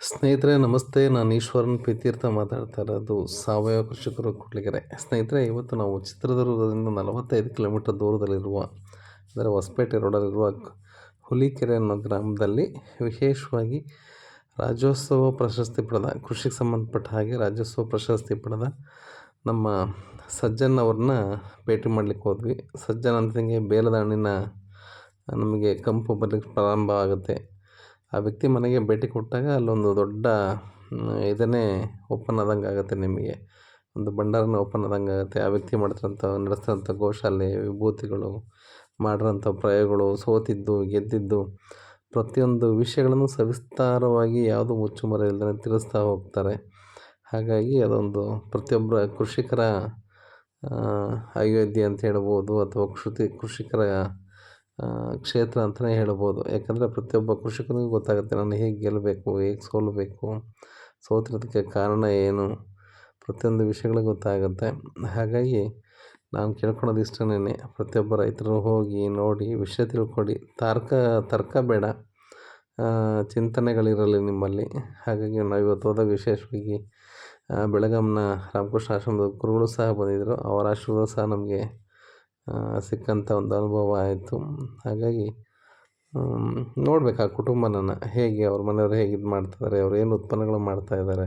ಸ್ನೇಹಿತರೆ, ನಮಸ್ತೆ. ನಾನು ಈಶ್ವರನ್. ಪ್ರೀತೀರ್ಥ ಮಾತಾಡ್ತಾ ಇರೋದು ಸಾವಯವ ಕೃಷಿಕರು ಕೂಡ್ಲಿಗೆರೆ. ಸ್ನೇಹಿತರೆ, ಇವತ್ತು ನಾವು ಚಿತ್ರದುರ್ಗದಿಂದ ನಲವತ್ತೈದು ಕಿಲೋಮೀಟರ್ ದೂರದಲ್ಲಿರುವ, ಅಂದರೆ ಹೊಸಪೇಟೆ ರೋಡಲ್ಲಿರುವ ಹುಲಿಕೆರೆ ಅನ್ನೋ ಗ್ರಾಮದಲ್ಲಿ ವಿಶೇಷವಾಗಿ ರಾಜ್ಯೋತ್ಸವ ಪ್ರಶಸ್ತಿ ಪಡೆದ, ಕೃಷಿಗೆ ಸಂಬಂಧಪಟ್ಟ ಹಾಗೆ ರಾಜ್ಯೋತ್ಸವ ಪ್ರಶಸ್ತಿ ಪಡೆದ ನಮ್ಮ ಸಜ್ಜನ್ ಅವ್ರನ್ನ ಭೇಟಿ ಮಾಡಲಿಕ್ಕೆ ಹೋದ್ವಿ. ಸಜ್ಜನ್ ಅಂತಂಗೆ ಬೇಲದ ಹಣ್ಣಿನ ನಮಗೆ ಕಂಪು ಬರಲಿಕ್ಕೆ ಪ್ರಾರಂಭ ಆಗುತ್ತೆ. ಆ ವ್ಯಕ್ತಿ ಮನೆಗೆ ಭೇಟಿ ಕೊಟ್ಟಾಗ ಅಲ್ಲೊಂದು ದೊಡ್ಡ ಇದನ್ನೇ ಓಪನ್ ಆದಂಗೆ ಆಗುತ್ತೆ ನಿಮಗೆ. ಒಂದು ಭಂಡಾರನೇ ಓಪನ್ ಆದಂಗೆ ಆಗುತ್ತೆ. ಆ ವ್ಯಕ್ತಿ ಮಾಡ್ತಿರೋಂಥ ನಡೆಸ್ತಿರೋಂಥ ಗೋಶಾಲೆ, ವಿಭೂತಿಗಳು ಮಾಡಿರೋಂಥ ಪ್ರಯೋಗಗಳು, ಸೋತಿದ್ದು, ಗೆದ್ದಿದ್ದು, ಪ್ರತಿಯೊಂದು ವಿಷಯಗಳನ್ನು ಸವಿಸ್ತಾರವಾಗಿ ಯಾವುದು ಮುಚ್ಚುಮರೆ ಇಲ್ಲದೇ ತಿಳಿಸ್ತಾ ಹೋಗ್ತಾರೆ. ಹಾಗಾಗಿ ಅದೊಂದು ಪ್ರತಿಯೊಬ್ಬರ ಕೃಷಿಕರ ಅಯೋಧ್ಯೆ ಅಂತ ಹೇಳ್ಬೋದು ಅಥವಾ ಕೃಷಿ, ಕೃಷಿಕರ ಕ್ಷೇತ್ರ ಅಂತಲೇ ಹೇಳ್ಬೋದು. ಯಾಕಂದರೆ ಪ್ರತಿಯೊಬ್ಬ ಕೃಷಿಕನಿಗೂ ಗೊತ್ತಾಗುತ್ತೆ ನಾನು ಹೇಗೆ ಗೆಲ್ಲಬೇಕು, ಹೇಗೆ ಸೋಲಬೇಕು, ಸೋತಿರೋದಕ್ಕೆ ಕಾರಣ ಏನು, ಪ್ರತಿಯೊಂದು ವಿಷಯಗಳು ಗೊತ್ತಾಗುತ್ತೆ. ಹಾಗಾಗಿ ನಾನು ಕೇಳ್ಕೊಳೋದು ಇಷ್ಟನೇ ಪ್ರತಿಯೊಬ್ಬ ರೈತರು ಹೋಗಿ ನೋಡಿ ವಿಷಯ ತಿಳ್ಕೊಡಿ ತರ್ಕ ತರ್ಕ ಬೇಡ. ಚಿಂತನೆಗಳಿರಲಿ ನಿಮ್ಮಲ್ಲಿ. ಹಾಗಾಗಿ ನಾವು ಇವತ್ತು ಹೋದಾಗ ವಿಶೇಷವಾಗಿ ಬೆಳಗಾಮ್ನ ರಾಮಕೃಷ್ಣ ಆಶ್ರಮದ ಗುರುಗಳು ಸಹ ಬಂದಿದ್ದರು. ಅವರ ಆಶೀರ್ವಾದ ಸಹ ನಮಗೆ ಸಿಕ್ಕಂಥ ಒಂದು ಅನುಭವ ಆಯಿತು. ಹಾಗಾಗಿ ನೋಡ್ಬೇಕು ಆ ಕುಟುಂಬನ ಹೇಗೆ ಅವ್ರ ಮನೆಯವ್ರು ಹೇಗೆ ಇದು ಮಾಡ್ತಿದ್ದಾರೆ ಅವ್ರು ಏನು ಉತ್ಪನ್ನಗಳು ಮಾಡ್ತಾಯಿದ್ದಾರೆ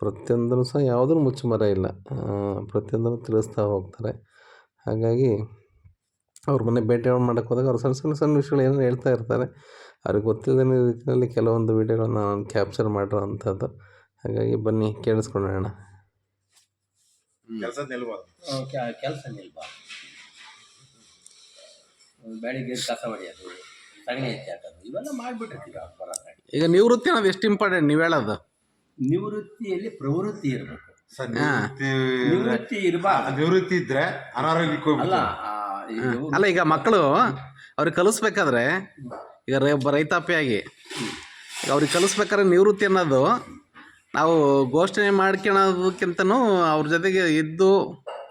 ಪ್ರತಿಯೊಂದೂ ಸಹ ಯಾವುದೂ ಮುಚ್ಚುಮರ ಇಲ್ಲ. ಪ್ರತಿಯೊಂದನ್ನು ತಿಳಿಸ್ತಾ ಹೋಗ್ತಾರೆ. ಹಾಗಾಗಿ ಅವ್ರ ಮನೆ ಭೇಟಿ ಮಾಡೋಕ್ಕೆ ಹೋದಾಗ ಅವ್ರು ಸಣ್ಣ ಸಣ್ಣ ಸಣ್ಣ ವಿಷಯಗಳು ಏನೇನು ಹೇಳ್ತಾ ಇರ್ತಾರೆ. ಅವ್ರಿಗೆ ಗೊತ್ತಿಲ್ಲದೇ ರೀತಿಯಲ್ಲಿ ಕೆಲವೊಂದು ವೀಡಿಯೋಗಳನ್ನ ನಾನು ಕ್ಯಾಪ್ಚರ್ ಮಾಡಿರೋ ಅಂಥದ್ದು. ಹಾಗಾಗಿ ಬನ್ನಿ ಕೇಳಿಸ್ಕೊಳ್ಳೋಣ ಕೆಲಸ ನಿಲ್ಬಾರ್ದು. ಕೆಲಸ ನಿಲ್ಬಾರ್ದು. ಬೆಳಿಗ್ಗೆ ಕಸ ಹೊಡೆಯೋದು ಸಗಣಿ ಎತ್ತಿ ಹಾಕೋದು ಇವೆಲ್ಲ ಮಾಡಿಬಿಟ್ಟಿರ್ತೀವಿ ಈಗ ನಿವೃತ್ತಿ ಅನ್ನೋದು ಎಷ್ಟು ಇಂಪಾರ್ಟೆಂಟ್ ನೀವು ಹೇಳೋದು? ನಿವೃತ್ತಿಯಲ್ಲಿ ಪ್ರವೃತ್ತಿ ಇರಬೇಕು. ಸರ್ ನಿವೃತ್ತಿ ನಿವೃತ್ತಿ ಇರಬಾರ್ದು. ನಿವೃತ್ತಿ ಇದ್ರೆ ಅನಾರೋಗ್ಯಕ್ಕೆ ಅಲ್ಲ ಹೋಗ್ಬೇಕು ಆ, ಇದು ಅಲ್ಲ ಈಗ ಮಕ್ಕಳು ಅವ್ರಿಗೆ ಕಲಿಸ್ಬೇಕಾದ್ರೆ ಈಗ ರೈ ಒಬ್ಬ ರೈತಾಪಿಯಾಗಿ ಈಗ ಅವ್ರಿಗೆ ಕಲಿಸ್ಬೇಕಾದ್ರೆ ನಿವೃತ್ತಿ ಅನ್ನೋದು ನಾವು ಘೋಷಣೆ ಮಾಡ್ಕೊಳೋದಕ್ಕಿಂತನೂ ಅವ್ರ ಜೊತೆಗೆ ಇದ್ದು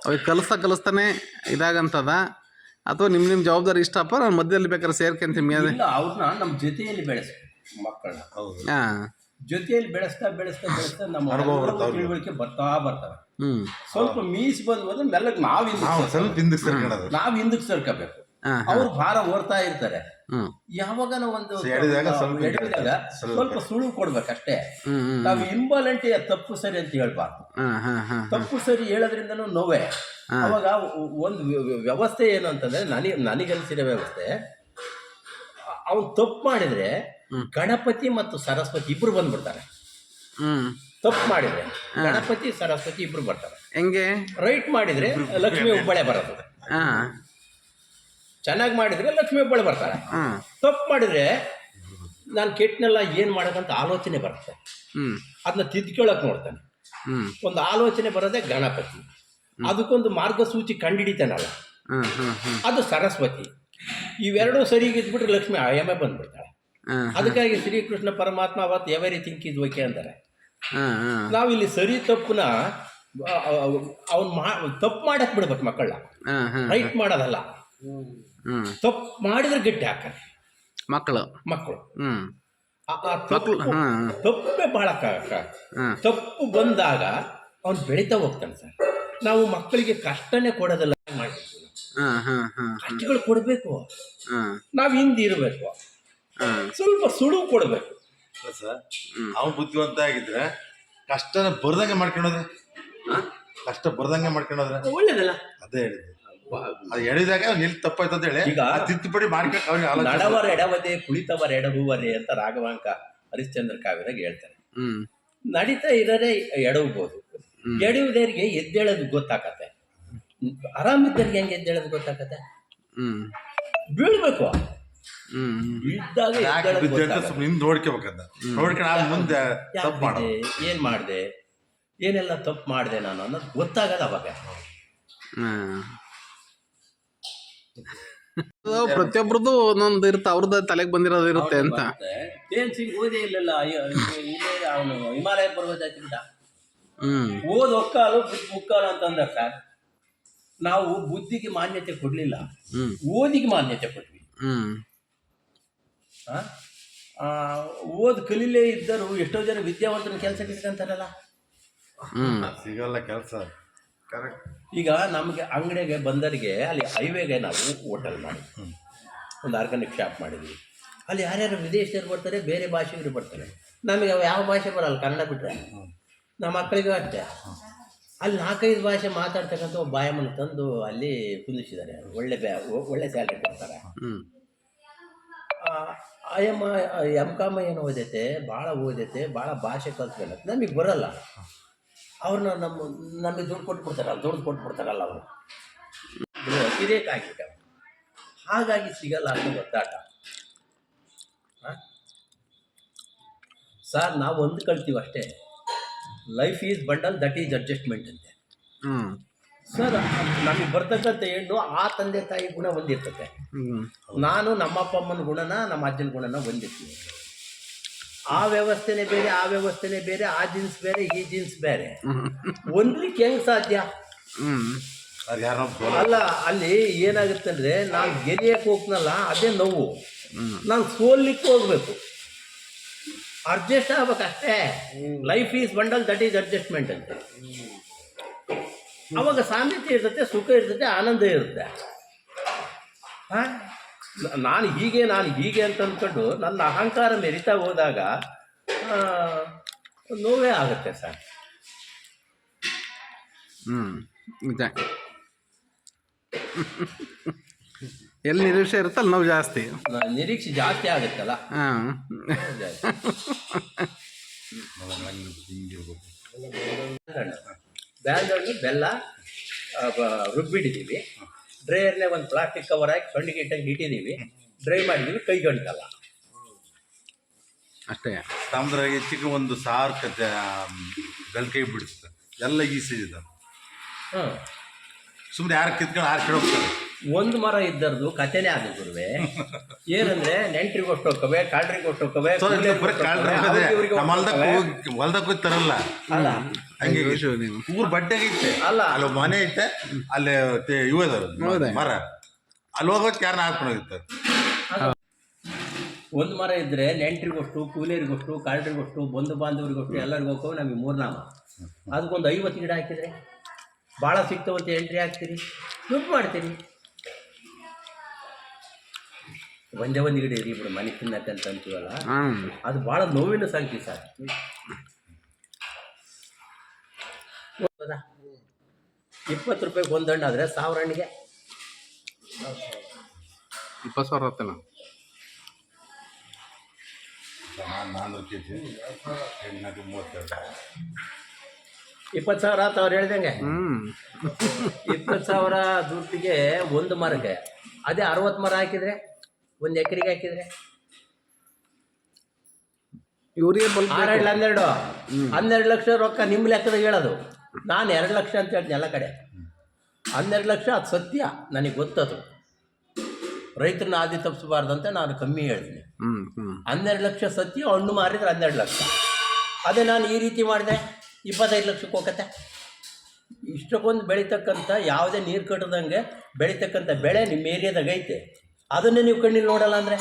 ಅವ್ರಿಗೆ ಕಲಿಸ್ತಾ ಕಲಿಸ್ತಾನೆ ಇದಾಗಂತದ. ಅಥವಾ ನಿಮ್ಮ ನಿಮ್ಮ ಜವಾಬ್ದಾರಿ ಇಷ್ಟಪ್ಪ ನಾನು ಮಧ್ಯದಲ್ಲಿ ಬೇಕಾದ್ರೆ ಸೇರ್ಕೊಂತೀನಿ ಮೇಲೆ ಇಲ್ಲ ಅವ್ರನ್ನ ನಮ್ಮ ಜೊತೆಯಲ್ಲಿ ಬೆಳೆಸ ಮಕ್ಕಳನ್ನ. ಹೌದು. ಹಾಂ. ಜೊತೆಯಲ್ಲಿ ಬೆಳೆಸ್ತಾ ಬೆಳೆಸ್ತಾ ಬೆಳೆಸ್ತಾ ನಮ್ಮ ಅನುಭವ. ತಿಳುವಳಿಕೆ ಬರ್ತಾ ಬರ್ತಾರೆ. ಹ್ಞೂ ಸ್ವಲ್ಪ ಮೀಸಿ ಬಂದು ಬಂದ್ರೆ ಮೆಲ್ಲಗೆ ನಾವು ನಾವು ಹಿಂದಕ್ಕೆ ಸ್ವಲ್ಪ ಹಿಂದಕ್ಕೆ ಸೇರ್ಕೊಳ್ಳೋದು ನಾವು ಹಿಂದಕ್ಕೆ ಸರ್ಕೋಬೇಕು. ಅವ್ರು ಭಾರ ಓಡ್ತಾ ಇರ್ತಾರೆ. ಯಾವಾಗ ಯಾವಾಗನ ಒಂದು ಎಳೆದಾಗ ಸ್ವಲ್ಪ ಸುಳು ಕೊಡ್ಬೇಕಷ್ಟೇ. ನಾವು ಇಂಬಾಲೆಂಟಿ ತಪ್ಪು ಸರಿ ಅಂತ ಹೇಳ್ಬಾರ್ದು. ಹಾಂ ಹಾಂ ಹಾಂ ತಪ್ಪು ಸರಿ ಹೇಳೋದ್ರಿಂದ ನೋವೇ. ಅವಾಗ ಒಂದು ವ್ಯವಸ್ಥೆ ಏನು ಅಂತಂದ್ರೆ ನನಗೆ ನನಗನ್ಸಿರೋ ವ್ಯವಸ್ಥೆ ಅವನು ತಪ್ಪು ಮಾಡಿದ್ರೆ ಗಣಪತಿ ಮತ್ತು ಸರಸ್ವತಿ ಇಬ್ರು ಬಂದ್ಬಿಡ್ತಾರೆ. ತಪ್ಪು ಮಾಡಿದ್ರೆ ಗಣಪತಿ ಸರಸ್ವತಿ ಇಬ್ರು ಬರ್ತಾರೆ. ಹೆಂಗೆ? ರೈಟ್ ಮಾಡಿದ್ರೆ ಲಕ್ಷ್ಮಿ ಹುಬ್ಬಳ್ಳೆ ಬರೋದು. ಹಾಂ. ಚೆನ್ನಾಗಿ ಮಾಡಿದ್ರೆ ಲಕ್ಷ್ಮಿ ಹಬ್ಬಳು ಬರ್ತಾರೆ. ತಪ್ಪು ಮಾಡಿದ್ರೆ ನಾನು ಕೆಟ್ಟನೆಲ್ಲ ಏನು ಮಾಡೋದಂತ ಆಲೋಚನೆ ಬರುತ್ತೆ. ಅದನ್ನ ತಿದ್ಕೊಳ್ಳೋಕೆ ನೋಡ್ತಾನೆ. ಒಂದು ಆಲೋಚನೆ ಬರೋದೇ ಗಣಪತಿ. ಅದಕ್ಕೊಂದು ಮಾರ್ಗಸೂಚಿ ಕಂಡಿಡಿತಾನಲ್ಲ. ಅದು ಸರಸ್ವತಿ. ಇವೆರಡೂ ಸರಿ ಇದ್ಬಿಟ್ರೆ ಲಕ್ಷ್ಮಿ ಆಯಮೆ ಬಂದ್ಬಿಡ್ತಾಳೆ. ಅದಕ್ಕಾಗಿ ಶ್ರೀಕೃಷ್ಣ ಪರಮಾತ್ಮ ಅವತ್ತು ಎವರಿ ಥಿಂಕ್ ಇದು ಓಕೆ ಅಂತಾರೆ ನಾವು ಇಲ್ಲಿ ನಾವಿಲ್ಲಿ ಸರಿ ತಪ್ಪುನ ಅವ್ನು ಮಾ ತಪ್ಪು ಮಾಡಕ್ಕೆ ಬಿಡ್ಬೇಕು ಮಕ್ಕಳ ರೈಟ್ ಮಾಡೋದಲ್ಲ. ತಪ್ಪು ಮಾಡಿದ್ರೆ ಗಟ್ಟಿ ಹಾಕ ಮಕ್ಕಳು. ಮಕ್ಕಳು. ಹ್ಮ್. ಆ- ಆ ತಪ್ಪು ಹಾಂ ಹಾಂ ತಪ್ಪೇ ಭಾಳ ತಪ್ಪು ಬಂದಾಗ ಅವ್ನ್ ಬೆಳೀತಾ ಹೋಗ್ತಾನೆ ಸರ್. ನಾವು ಮಕ್ಕಳಿಗೆ ಕಷ್ಟನೇ ಕೊಡೋದಲ್ಲ ಮಾಡ್ತೀವಿ ಹಾಂ ಹಾಂ ಹಾಂ ಕಷ್ಟಗಳು ಕೊಡಬೇಕು. ಹಾಂ ನಾವು ಹಿಂದೆ ಇರಬೇಕು. ಹಾಂ ಸ್ವಲ್ಪ ಸುಳುವು ಕೊಡಬೇಕು. ಸರ್ ಅವ್ನು ಬುದ್ಧಿವಂತ ಆಗಿದ್ರೆ ಕಷ್ಟನ ಬರ್ದಂಗೆ ಮಾಡ್ಕೊಳೋದ್ರೆ ಕಷ್ಟ ಬರ್ದಂಗೆ ಮಾಡ್ಕೊಂಡ್ರೆ ಒಳ್ಳೇದಲ್ಲ. ಅದೇ ಹೇಳಿದ್ದು. ಅದು ಎಳಿದಾಗ ಎಲ್ಲಿ ತಪ್ಪಾಯ್ತು ಅಂತ ಹೇಳಿ ಈಗ- ಆ ತಿದ್ದುಪಡಿ ಮಾಡ್ಕೊಂಡು ಆಲೋಚನೆ ನಡವರ ಎಡವದೆ ಕುಳಿತವರ ಎಡಹುವರೆ ಅಂತ ರಾಘವಾಂಕ ಹರಿಶ್ಚಂದ್ರ ಕಾವ್ಯದಾಗ ಹೇಳ್ತಾರೆ. ಹ್ಮ್. ನಡೀತಾ ಇರೋರೆ ಎಡವ್ಬೋದು ಎಡವುದರಿಗೆ ಎದ್ದೇಳೋದು ಗೊತ್ತಾಕತ್ತೆ. ಆರಾಮಿದ್ದರಿಗೆ ಹೆಂಗೆ ಎದ್ದೇಳೋದು ಗೊತ್ತಾಕತ್ತೆ? ಹ್ಮ್. ಬೀಳ್ಬೇಕು. ಹ್ಞೂ ಬಿದ್ದಾಗ ಯಾಕೆ ಎದ್ದೇಳೋದು ಬಿದ್ದೆ ಅಂತ ಗೊತ್ತಾಗತ್ತೆ. ಸ್ವಲ್ಪ ಹಿಂದೆ ನೋಡ್ಕೋಬೇಕಂತ. ನೋಡ್ಕೊಂಡು ಮುಂದೆ ಯಾಕ್ ತಪ್ಪು ಮಾಡೋದು. ಬಿದ್ದೆ? ಏನ್ ಮಾಡಿದೆ? ಏನೆಲ್ಲ ತಪ್ಪು ಮಾಡಿದೆ ನಾನು ಅನ್ನೋದು ಗೊತ್ತಾಗಲ್ಲ ಅವಾಗ. ಪ್ರತಿಯೊಬ್ರದ್ದು ಒಂದೊಂದು ಇರುತ್ತೆ ಅವ್ರದ್ದು ತಲೆಗೆ ಬಂದಿರೋದು ಇರುತ್ತೆ ಅಂತ. ಏನು ಸಿಂಗ್ ಓದೇ ಇಲ್ಲಲ್ಲ ಅಯ್ಯೋ, ಇಲ್ಲೇ ಅವನು ಹಿಮಾಲಯ ಪರ್ವತ ಹ್ಞೂ ಓದ್ ಒಕ್ಕಾಲು ಬುದ್ಧಿ ಮುಕ್ಕಾಲು ಅಂತಂದ ಸರ್. ನಾವು ಬುದ್ಧಿಗೆ ಮಾನ್ಯತೆ ಕೊಡ್ಲಿಲ್ಲ. ಓದಿಗೆ ಮಾನ್ಯತೆ ಕೊಟ್ವಿ. ಹ್ಞೂ ಆ? ಆ, ಓದ್ ಕಲೀಲೇ ಇದ್ದರು ಎಷ್ಟೋ ಜನ ವಿದ್ಯಾವಂತನ ಕೆಲಸ ಇಟ್ಕೊಂತಾರಲ್ಲ. ಸಿಗಲ್ಲ ಕೆಲಸ. ಕರೆಕ್ಟ್ ಈಗ ನಮಗೆ ಅಂಗಡಿಗೆ ಬಂದರಿಗೆ ಅಲ್ಲಿ ಹೈವೇಗೆ ನಾವು ಹೋಟೆಲ್ ಮಾಡಿ ಒಂದು ಆರ್ಗಾನಿಕ್ ಶಾಪ್ ಮಾಡಿದ್ವಿ. ಅಲ್ಲಿ ಯಾರ್ಯಾರು ವಿದೇಶಿಯರು ಬರ್ತಾರೆ ಬೇರೆ ಭಾಷೆಯವರು ಬರ್ತಾರೆ. ನಮಗೆ ಅವು ಯಾವ ಭಾಷೆ ಬರಲ್ಲ ಕನ್ನಡ ಬಿಟ್ಟರೆ ನಮ್ಮ ಮಕ್ಕಳಿಗೂ ಅಷ್ಟೇ. ಅಲ್ಲಿ ನಾಲ್ಕೈದು ಭಾಷೆ ಮಾತಾಡ್ತಕ್ಕಂಥ ಒಬ್ಬ ಬಾಯಮ್ಮನ ತಂದು ಅಲ್ಲಿ ಕುಂದಿಸಿದ್ದಾರೆ. ಒಳ್ಳೆ ಬ್ಯಾ ಒಳ್ಳೆ ಸ್ಯಾಲ್ರಿ ಕೊಡ್ತಾರೆ. ಅಯ್ಯಮ್ಮ ಎಂ ಕಾಮ ಏನು ಓದೈತೆ ಭಾಳ ಓದೈತೆ ಭಾಳ ಭಾಷೆ ಕಲ್ತ್ಕೊಳ್ಳ ನಮಗೆ ಬರಲ್ಲ. ಅವ್ರನ್ನ ನಮ್ಮ ನಮಗೆ ದುಡ್ಡು ಕೊಟ್ಬಿಡ್ತಾರಲ್ಲ ದುಡ್ಡು ಕೊಟ್ಬಿಡ್ತಾರಲ್ಲ ಅವರು. ಇದೇ ಆಗಿಬಿಟ್ಟ ಹಾಗಾಗಿ ಸಿಗಲ್ಲ ಅಂತ ಒದ್ದಾಟ? ಸರ್ ನಾವು ಒಂದು ಕಳ್ತೀವಿ ಅಷ್ಟೇ. Life is bundle that is adjustment ಅಂತೆ. ಸರ್ ನಮಗೆ ಬರ್ತಕ್ಕಂಥ ಹೆಣ್ಣು ಆ ತಂದೆ ತಾಯಿ ಗುಣ ಹೊಂದಿರ್ತದೆ ನಾನು ನಮ್ಮ ಅಪ್ಪ ಅಮ್ಮನ ಗುಣನ ನಮ್ಮ ಅಜ್ಜನ ಗುಣನ ಹೊಂದಿರ್ತೀನಿ. ಆ ವ್ಯವಸ್ಥೆನೇ ಬೇರೆ, ಆ ವ್ಯವಸ್ಥೆನೇ ಬೇರೆ, ಆ ಜೀನ್ಸ್ ಬೇರೆ, ಈ ಜೀನ್ಸ್ ಬೇರೆ. ಹೊಂದ್ಲಿಕ್ಕೆ ಹೆಂಗ್ ಸಾಧ್ಯ? ಅಲ್ಲ, ಅಲ್ಲಿ ಏನಾಗುತ್ತೆ ಅಂದ್ರೆ ನಾನು ಗೆರಿಯಕ್ಕೆ ಹೋಗ್ನಲ್ಲ, ಅದೇ ನೋವು. ನಾನು ಸೋಲ್ಲಿಕ್ಕೆ ಹೋಗ್ಬೇಕು. Adjust ಆಗ್ಬೇಕಷ್ಟೇ life is bundle that is adjustment ಅಂತ. ಅವಾಗ ಸಾಮ್ಯತೆ ಇರ್ತದೆ, ಸುಖ ಇರ್ತತೆ ಆನಂದ ಇರುತ್ತೆ. ಹಾ? ನಾನು ಹೀಗೆ ನಾನು ಹೀಗೆ ಅಂತ ಅಂದ್ಕೊಂಡು ನನ್ನ ಅಹಂಕಾರ ಮೆರಿತಾ ಹೋದಾಗ ನೋವೇ ಆಗುತ್ತೆ ಸರ್. ಹ್ಞೂ ಎಲ್ಲಿ ನಿರೀಕ್ಷೆ ಇರುತ್ತಲ್ಲ ನೋವು ಜಾಸ್ತಿ. ನಿರೀಕ್ಷೆ ಜಾಸ್ತಿ ಆಗುತ್ತಲ್ಲ. ಹಾಂ. ಬೆಲ್ಲ ರುಬ್ಬಿಟ್ಟಿದ್ದೀವಿ ಡ್ರೈಯರ್ನೇ ಒಂದು ಪ್ಲಾಸ್ಟಿಕ್ ಕವರ್ ಹಾಕಿ ಸೊಂಡಿಗೆ ಇಟ್ಟಂಗೆ ಇಟ್ಟಿದ್ದೀವಿ ಡ್ರೈ ಮಾಡಿದೀವಿ ಕೈ ಗಂಟಲ್ಲ ಅಷ್ಟೇ. ತಮ್ಮದ್ರಾಗೆ ಹೆಚ್ಚಿಗೆ ಒಂದು ಸಾರು ಕತೆ ಬೆಲ್ಕೈ ಬಿಡಿಸುತ್ತೆ ಎಲ್ಲ ಈಸಿ ಇದೆ ಹಾಂ ಸುಮ್ಮನೆ ಯಾರು ಕಿತ್ಕೊಂಡು ಆರು ಕಡೆ ಹೋಗ್ತಾರೆ ಒಂದು ಮರ ಇದ್ದರದು ಕಥೆನೇ ಆಗ ಗುರುವೆ. ಏನಂದ್ರೆ ನೆಂಟ್ರಿಗೆ ಅಷ್ಟು ಹೋಗ್ತವೆ ಕಾಳ್ರಿಗೆ ಅಷ್ಟು ಹೋಗ್ತವೆ ಹೋಗಿ ತರಲ್ಲ. ಅಲ್ಲ. ಹಂಗೆ ಊರ್ ಬಟ್ಟೆಗೆ ಇತ್ತೆ ಅಲ್ಲ. ಅಲ್ಲಿ ಮನೆ ಇತ್ತೆ ಅಲ್ಲಿ ಇವು ಮರ. ಅಲ್ಲಿ ಹೋಗೋದ್ ಯಾರನ್ನ ಹಾಕೊಂಡು ಹೋಗಿರ್ತಾರೆ ಒಂದು ಮರ ಇದ್ದರೆ ನೆಂಟ್ರಿಗೋಷ್ಟು ಕೂಲಿಯರಿಗೋಷ್ಟು ಕಾಳ್ರಿಗೊಷ್ಟು ಬಂಧು ಬಾಂಧವರಿಗೋಷ್ಟು ಎಲ್ಲರಿಗೂ ಹೋಗ್ತವೆ ನಮಗೆ ಮೂರ್ನಾಮ ಅದಕ್ಕೊಂದು ಐವತ್ತು ಗಿಡ ಹಾಕಿದ್ರೆ? ಭಾಳ ಸಿಗ್ತವಂತ ಎಂಟ್ರಿ ಹಾಕ್ತೀರಿ? ದುಡ್ಡು ಮಾಡ್ತೀರಿ. ಒಂದೇ ಒಂದು ಗಿಡ ಇರಿ ಬಿಡು ಮನೆ ತಿನ್ನಕ್ಕಂತ ಅಂತೀವಲ್ಲ? ಹಾಂ. ಅದು ಭಾಳ ನೋವಿನ ಸಂಖ್ಯೆ ಸರ್? ಇಪ್ಪತ್ತು ರೂಪಾಯಿಗೆ ಒಂದು ಹಣ್ಣು ಆದರೆ ಸಾವಿರ ಹಣ್ಣಿಗೆ? ಇಪ್ಪತ್ತು ಸಾವಿರ ಆತಲ್ಲ. ಇಪ್ಪತ್ತು ಸಾವಿರ ಆತ ಅವ್ರು ಹೇಳ್ದಂಗೆ? ಹ್ಞೂ ಇಪ್ಪತ್ತು ಸಾವಿರ ದುಡ್ಡಿಗೆ ಒಂದು ಮರಕ್ಕೆ. ಅದೇ ಅರವತ್ತು ಮರ ಹಾಕಿದರೆ? ಒಂದು ಎಕರೆಗೆ ಹಾಕಿದ್ರೆ? ಇವ್ರಿಗೆ ಹನ್ನೆರಡು ಹನ್ನೆರಡು ಲಕ್ಷ ರೊಕ್ಕ ನಿಮ್ಮ ಲೆಕ್ಕದಾಗ ಹೇಳೋದು. ನಾನು ಎರಡು ಲಕ್ಷ ಅಂತ ಹೇಳ್ತೀನಿ ಎಲ್ಲ ಕಡೆ. ಹನ್ನೆರಡು ಲಕ್ಷ ಅದು ಸತ್ಯ ನನಗೆ ಗೊತ್ತದು. ರೈತರನ್ನ ಆದಿ ಅಂತ ನಾನು ಕಮ್ಮಿ ಹೇಳ್ತೀನಿ. ಹನ್ನೆರಡು ಲಕ್ಷ ಸತ್ಯ ಹಣ್ಣು ಮಾರಿದ್ರೆ ಹನ್ನೆರಡು ಲಕ್ಷ. ಅದೇ ನಾನು ಈ ರೀತಿ ಮಾಡಿದೆ ಇಪ್ಪತ್ತೈದು ಲಕ್ಷಕ್ಕೆ ಹೋಗತ್ತೆ. ಇಷ್ಟಕ್ಕೊಂದು ಬೆಳೀತಕ್ಕಂಥ ಯಾವುದೇ ನೀರು ಕಟ್ಟದಂಗೆ ಬೆಳೀತಕ್ಕಂಥ ಬೆಳೆ ನಿಮ್ಮ ಏರಿಯಾದಾಗ ಐತೆ. ಅದನ್ನೇ ನೀವು ಕಣ್ಣಿಲ್ಲಿ ನೋಡಲ್ಲ ಅಂದರೆ?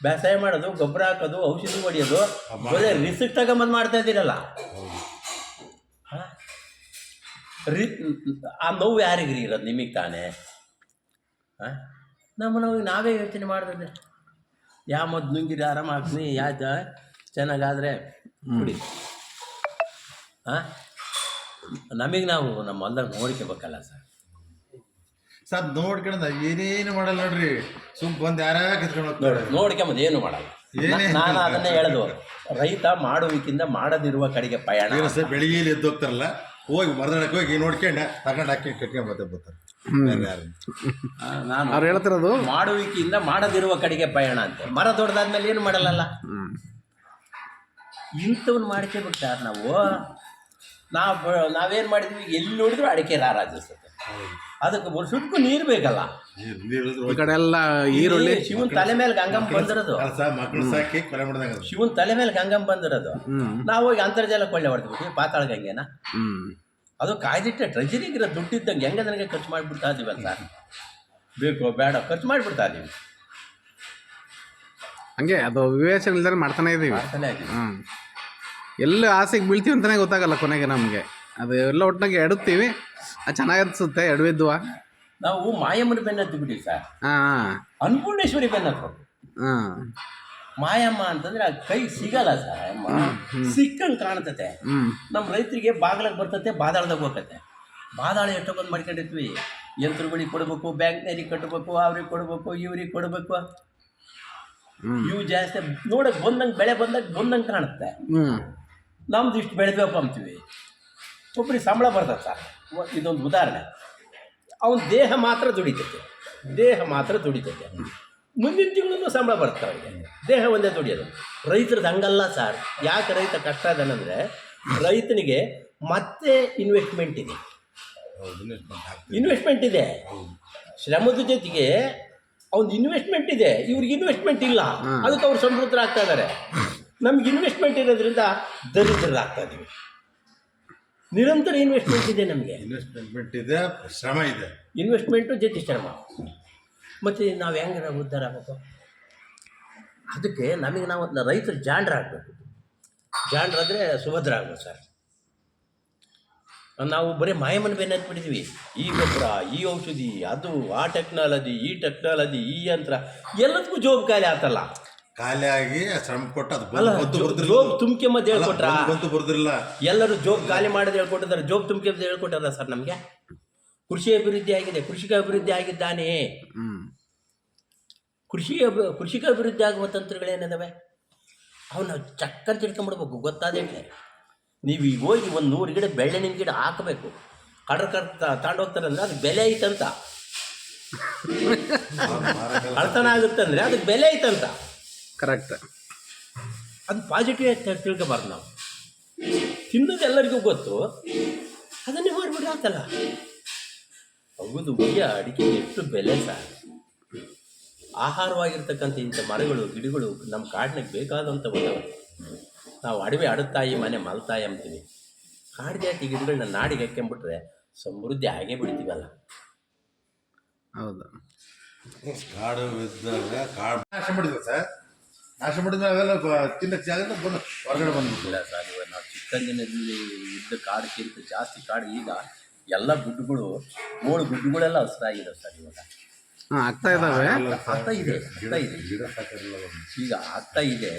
ಬೇಸಾಯ ಮಾಡೋದು ಗೊಬ್ಬರ ಹಾಕೋದು ಔಷಧಿ ಹೊಡೆಯೋದು ಬರೀ ರಿಸ್ಕ್ ತಗೊಂಬಂದು ಮಾಡ್ತಾ ಇದ್ದೀರಲ್ಲ? ಹಾ? ರಿ ಆ ನೋವು ಯಾರಿಗ್ರಿ ಇರೋದು? ನಿಮಗೆ ತಾನೇ? ಹಾಂ? ನಮ್ಮ ನೋವಿಗೆ ನಾವೇ ಯೋಚನೆ ಮಾಡಿದ್ರೆ ಯಾವ ಮದ್ದು ನುಂಗಿರಿ ಆರಾಮ ಹಾಕ್ನಿ ಯಾತ ಚೆನ್ನಾಗಾದರೆ ನೋಡಿ ಹಾಂ? ನಮಗೆ ನಾವು ನಮ್ಮ ಹೊಲ್ದಾಗ ನೋಡ್ಕೋಬೇಕಲ್ಲ ಸರ್. ಸರ್ ನೋಡ್ಕೊಂಡ ಏನೇನು ಮಾಡಲ್ಲ ನೋಡ್ರಿ. ಸುಮ್ ಬಂದು ಯಾರ ಕಿತ್ಕೊಂಡು ಹೋಗ್ತಾರೆ. ನೋಡ್ಕೊಂಬದು ಏನು ಮಾಡಲ್ಲ. ಏನೇ ನಾನು ಅದನ್ನೇ ಹೇಳೋದು. ರೈತ ಮಾಡುವಿಕಿಂದ ಮಾಡದಿರುವ ಕಡೆಗೆ ಪಯಣ. ಬೆಳಿಗ್ಗೆ ಎದ್ದು ಹೋಗ್ತಾರಲ್ಲ? ಹೋಗಿ ಮರದಕ್ಕೆ ಹೋಗಿ ನೋಡ್ಕೊಂಡೆ ತಗೊಂಡು ಹಾಕಿ ಕಟ್ಕೊಂಡು ಮತ್ತೆ ಬರ್ತಾರೆ. ನಾನು ಅವ್ರು ಹೇಳ್ತಿರೋದು? ಮಾಡುವಿಕೆಯಿಂದ ಮಾಡದಿರುವ ಕಡೆಗೆ ಪಯಣ ಅಂತ. ಮರ ದೊಡ್ಡದಾದ್ಮೇಲೆ ಏನು ಮಾಡಲ್ಲ ಇಂಥವ್ನು ಇಂಥವ್ನು ಸರ್ ನಾವು? ನಾವು ನಾವೇನು ಮಾಡಿದ್ವಿ ಎಲ್ಲಿ ನೋಡಿದ್ರು ಅಡಿಕೆ ರಾರಾಜಿಸುತ್ತೆ ಅದಕ್ಕೆ ವರ್ಷಕ್ಕೂ ನೀರು ಬೇಕಲ್ಲ. ಈ ಕಡೆ ಎಲ್ಲ ಈರುಳ್ಳಿ. ಶಿವನ್ ತಲೆ ಮೇಲೆ ಗಂಗಮ್ ಬಂದಿರೋದು. ಸರ್ ಮಕ್ಕಳು ಸಾಕಿ ಕೊಲೆ ಮಾಡ್ದಂಗೆ ಅದು. ಶಿವನ್ ತಲೆ ಮೇಲೆ ಗಂಗಮ್ ಬಂದಿರೋದು. ನಾವು ಹೋಗಿ ಅಂತರ್ಜಲ ಕೊಳ್ಳೆ ಹೊಡೆದ್ಬಿಟ್ಟು ಪಾತಾಳ ಗಂಗೆನ. ಅದು ಅದು ಕಾಯ್ದಿಟ್ಟೆ ಟ್ರೆಜರಿಗಿರೋ ದುಡ್ಡಿದ್ದಂಗೆ ಹೆಂಗ ನನಗೆ ಖರ್ಚು ಮಾಡಿಬಿಡ್ತಾ ಇದೀವಲ್ಲ ಸರ್ ಬೇಕು ಬೇಡ ಖರ್ಚು ಮಾಡಿಬಿಡ್ತಾ ಇದೀವಿ. ಹಂಗೆ ಅದು ವಿವೇಚನೆ ಇಲ್ದರೆ ಮಾಡ್ತಾನೆ ಇದೀವಿ. ಮಾಡ್ತಾನೆ ಇದೀವಿ. ಎಲ್ಲಿ ಆಸೆಗೆ ಬೀಳ್ತೀವಿ ಅಂತಲೇ ಗೊತ್ತಾಗಲ್ಲ ಕೊನೆಗೆ ನಮಗೆ. ಅದು ಎಲ್ಲ ಒಟ್ಟಿನಾಗೆ ಎಡುತ್ತೀವಿ. ಅದು ಚೆನ್ನಾಗಿ ಅನಿಸುತ್ತೆ ಎಡವಿದ್ವಾ. ನಾವು ಮಾಯಮ್ಮನ ಬೆನ್ನ ಬಿಡಿ ಸರ್. ಹಾಂ ಅನ್ನಪೂರ್ಣೇಶ್ವರಿ ಬೆನ್ನ ಹತ್ಬೇಕು ಹಾಂ. ಮಾಯಮ್ಮ ಅಂತಂದ್ರೆ ಆ ಕೈ ಸಿಗಲ್ಲ ಸರ್. ಅಮ್ಮ ಸಿಕ್ಕಂಗೆ ಕಾಣ್ತತೆ. ನಮ್ಮ ರೈತರಿಗೆ ಬಾಗ್ಲಾಗ ಬರ್ತತೆ ಬಾದಾಳದಾಗ ಹೋಗತ್ತೆ. ಬಾದಾಳ ಎಷ್ಟೊಂದು ಮಾಡ್ಕೊಂಡಿರ್ತೀವಿ ಯಂತ್ರಗಳಿಗೆ ಕೊಡಬೇಕು ಬ್ಯಾಂಕ್ನರಿಗೆ ಕಟ್ಟಬೇಕು ಅವ್ರಿಗೆ ಕೊಡಬೇಕು ಇವ್ರಿಗೆ ಕೊಡಬೇಕು. ಇವು ಜಾಸ್ತಿ ನೋಡಕ್ ಬಂದಂಗೆ ಬೆಳೆ ಬಂದಾಗ ಬಂದಂಗೆ ಕಾಣುತ್ತೆ. ನಮ್ದು ಇಷ್ಟು ಬೆಳಿಬೇಕು ಅಂತೀವಿ. ಒಬ್ಬರಿಗೆ ಸಂಬಳ ಬರ್ತದ ಸರ್. ಒ- ಇದೊಂದು ಉದಾಹರಣೆ. ಅವನ ದೇಹ ಮಾತ್ರ ದುಡಿತೈತೆ. ದೇಹ ಮಾತ್ರ ದುಡಿತೈತೆ. ಮುಂದಿನ ತಿಂಗಳು ಸಂಬಳ ಬರುತ್ತೆ ಅವರಿಗೆ. ದೇಹ ಒಂದೇ ದುಡಿಯೋದು. ರೈತರದ್ದು ಹಂಗಲ್ಲ ಸರ್. ಯಾಕೆ ರೈತ ಕಷ್ಟ ಅದನಂದರೆ ರೈತನಿಗೆ ಮತ್ತೆ ಇನ್ವೆಸ್ಟ್ಮೆಂಟ್ ಇದೆ. ಇನ್ವೆಸ್ಟ್ಮೆಂಟ್ ಇದೆ. ಶ್ರಮದ ಜೊತೆಗೆ ಅವ್ನ ಇನ್ವೆಸ್ಟ್ಮೆಂಟ್ ಇದೆ. ಇವ್ರಿಗೆ ಇನ್ವೆಸ್ಟ್ಮೆಂಟ್ ಇಲ್ಲ. ಅದಕ್ಕೆ ಅವ್ರು ಸಮೃದ್ಧರಾಗ್ತಾ ಇದ್ದಾರೆ ನಮ್ಗೆ ಇನ್ವೆಸ್ಟ್ಮೆಂಟ್ ಇರೋದ್ರಿಂದ ದರಿದ್ರರಾಗ್ತಾ ಇದ್ದೀವಿ ನಿರಂತರ ಇನ್ವೆಸ್ಟ್ಮೆಂಟ್ ಇದೆ ನಮಗೆ. ಇನ್ವೆಸ್ಟ್ಮೆಂಟ್ ಇದೆ ಶ್ರಮ ಇದೆ. ಇನ್ವೆಸ್ಟ್ಮೆಂಟು ಜೊತೆ ಶ್ರಮ. ಮತ್ತು ನಾವು ಹೆಂಗೆ ನಾವು ಉದ್ಧಾರ ಆಗಬೇಕು? ಅದಕ್ಕೆ ನಮಗೆ ನಾವು ರೈತರು ಜಾಂಡ್ರ ಆಗಬೇಕು. ಜಾಂಡ್ರ ಅಂದರೆ ಸುಭದ್ರ ಆಗ್ಬೇಕು ಸರ್. ನಾವು ಬರೀ ಮಾಯಮನ ಬೆನ್ನ ಹತ್ಬಿಟ್ಟಿದ್ವಿ ಈ ಗೊಬ್ಬರ ಈ ಔಷಧಿ ಅದು ಆ ಟೆಕ್ನಾಲಜಿ ಈ ಟೆಕ್ನಾಲಜಿ ಈ ಯಂತ್ರ ಎಲ್ಲದಕ್ಕೂ ಜೋಬ್ ಖಾಲಿ ಆತಲ್ಲ. ಖಾಲಿ ಆಗಿ ಶ್ರಮ ಕೊಟ್ಟು ಅದು ಅಲ್ಲ ಬಂದು ಬಂತು ಜೋ- ಬರ್ದಿಲ್ಲ ಜೋಬ್ ತುಂಬಿಕೆ ಮದ್ದು ಹೇಳ್ಕೊಟ್ರ? ಬಂತು ಬರ್ದಿಲ್ಲ ಎಲ್ಲರೂ ಜೋಬ್ ಖಾಲಿ ಮಾಡೋದು ಹೇಳ್ಕೊಟ್ಟಿದ್ದಾರೆ. ಜೋಬ್ ತುಂಬಿಕೆ ಅಂತ ಹೇಳ್ಕೊಟ್ಟಾರ ಸರ್ ನಮಗೆ? ಕೃಷಿ ಅಭಿವೃದ್ಧಿ ಆಗಿದೆ. ಕೃಷಿಕ ಅಭಿವೃದ್ಧಿ ಆಗಿದ್ದಾನೆ. ಕೃಷಿ ಅಭಿ ಕೃಷಿಕ ಅಭಿವೃದ್ಧಿ ಆಗುವ ತಂತ್ರಗಳೇನಿದಾವೆ ಅವನ್ನ ಚಕ್ಕಂತ ತಿಳ್ಕೊಂಬಿಡ್ಬೇಕು. ಗೊತ್ತಾದೆ ನೀವು ಈಗ ಹೋಗಿ ಒಂದು ನೂರು ಗಿಡ ಬೆಳ್ಳೆಣ್ಣಿನ ಗಿಡ ಹಾಕಬೇಕು. ಕಡ್ರ ಕಡ್ ಅಂದ್ರೆ ಅದಕ್ಕೆ ಬೆಲೆ ಐತಂತ. ಕಳ್ತನ ಆಗುತ್ತಂದ್ರೆ ಅದಕ್ಕೆ ಬೆಲೆ ಐತಂತ. ಕರೆಕ್ಟ್ ಅದು ಪಾಸಿಟಿವ್ ಆಗಿ ತಿಳ್ಕೊಬಾರ್ದು ನಾವು. ತಿನ್ನೋದು ಎಲ್ಲರಿಗೂ ಗೊತ್ತು ಅದನ್ನೇ ಮಾಡಿಬಿಟ್ರೆ ಆತಲ್ಲ. ಹೌದು ಉಯ್ಯ ಅಡಿಕೆ ಎಷ್ಟು ಬೆಲೆ ಸರ್? ಆಹಾರವಾಗಿರ್ತಕ್ಕಂಥ ಇಂಥ ಮರಗಳು ಗಿಡಗಳು ನಮ್ಮ ಕಾಡಿನಾಗ ಬೇಕಾದಂಥ ಬಂದವ ನಾವು ಅಡವೆ ಅಡತಾಯಿ ಮನೆ ಮಲ್ತಾಯಿ ಅಂತೀವಿ. ಕಾಡು ಜಾತಿ ಗಿಡಗಳನ್ನ ನಾಡಿಗೆ ಹಾಕ್ಕೊಂಬಿಟ್ರೆ ಸಮೃದ್ಧಿ ಹಾಗೆ ಬಿಡ್ತೀವಲ್ಲ ಹೌದು. ಕಾಡು ಕಾಡು ಸರ್? ನಾಶ ಮಾಡಿದ್ಮೇಲೆ ಅವೆಲ್ಲ ತಿನ್ನಕ್ಕೆ ಜಾಗ ಬಂದು ಹೊರಗಡೆ ಬಂದ್ಬಿಟ್ಟಿಲ್ಲ ಸರ್ ಇವಾಗ ನಾವು ಚಿಕ್ಕಂದಿನಲ್ಲಿ ಇದ್ದ ಕಾಡಕ್ಕಿಂತ ಜಾಸ್ತಿ ಕಾಡು ಈಗ ಎಲ್ಲ ಗುಡ್ಡಗಳು ಏಳು ಗುಡ್ಡಗಳೆಲ್ಲ ಹಸಿರಾಗಿದೆ ಸರ್ ಇವಾಗ. ಹಾಂ ಆಗ್ತಾ ಇದ್ದಾವೆ ಆಗ್ತಾ ಇದೆ ಆಗ್ತಾ ಇದೆ. ಗಿಡ ಈಗ ಆಗ್ತಾ ಇದೆ.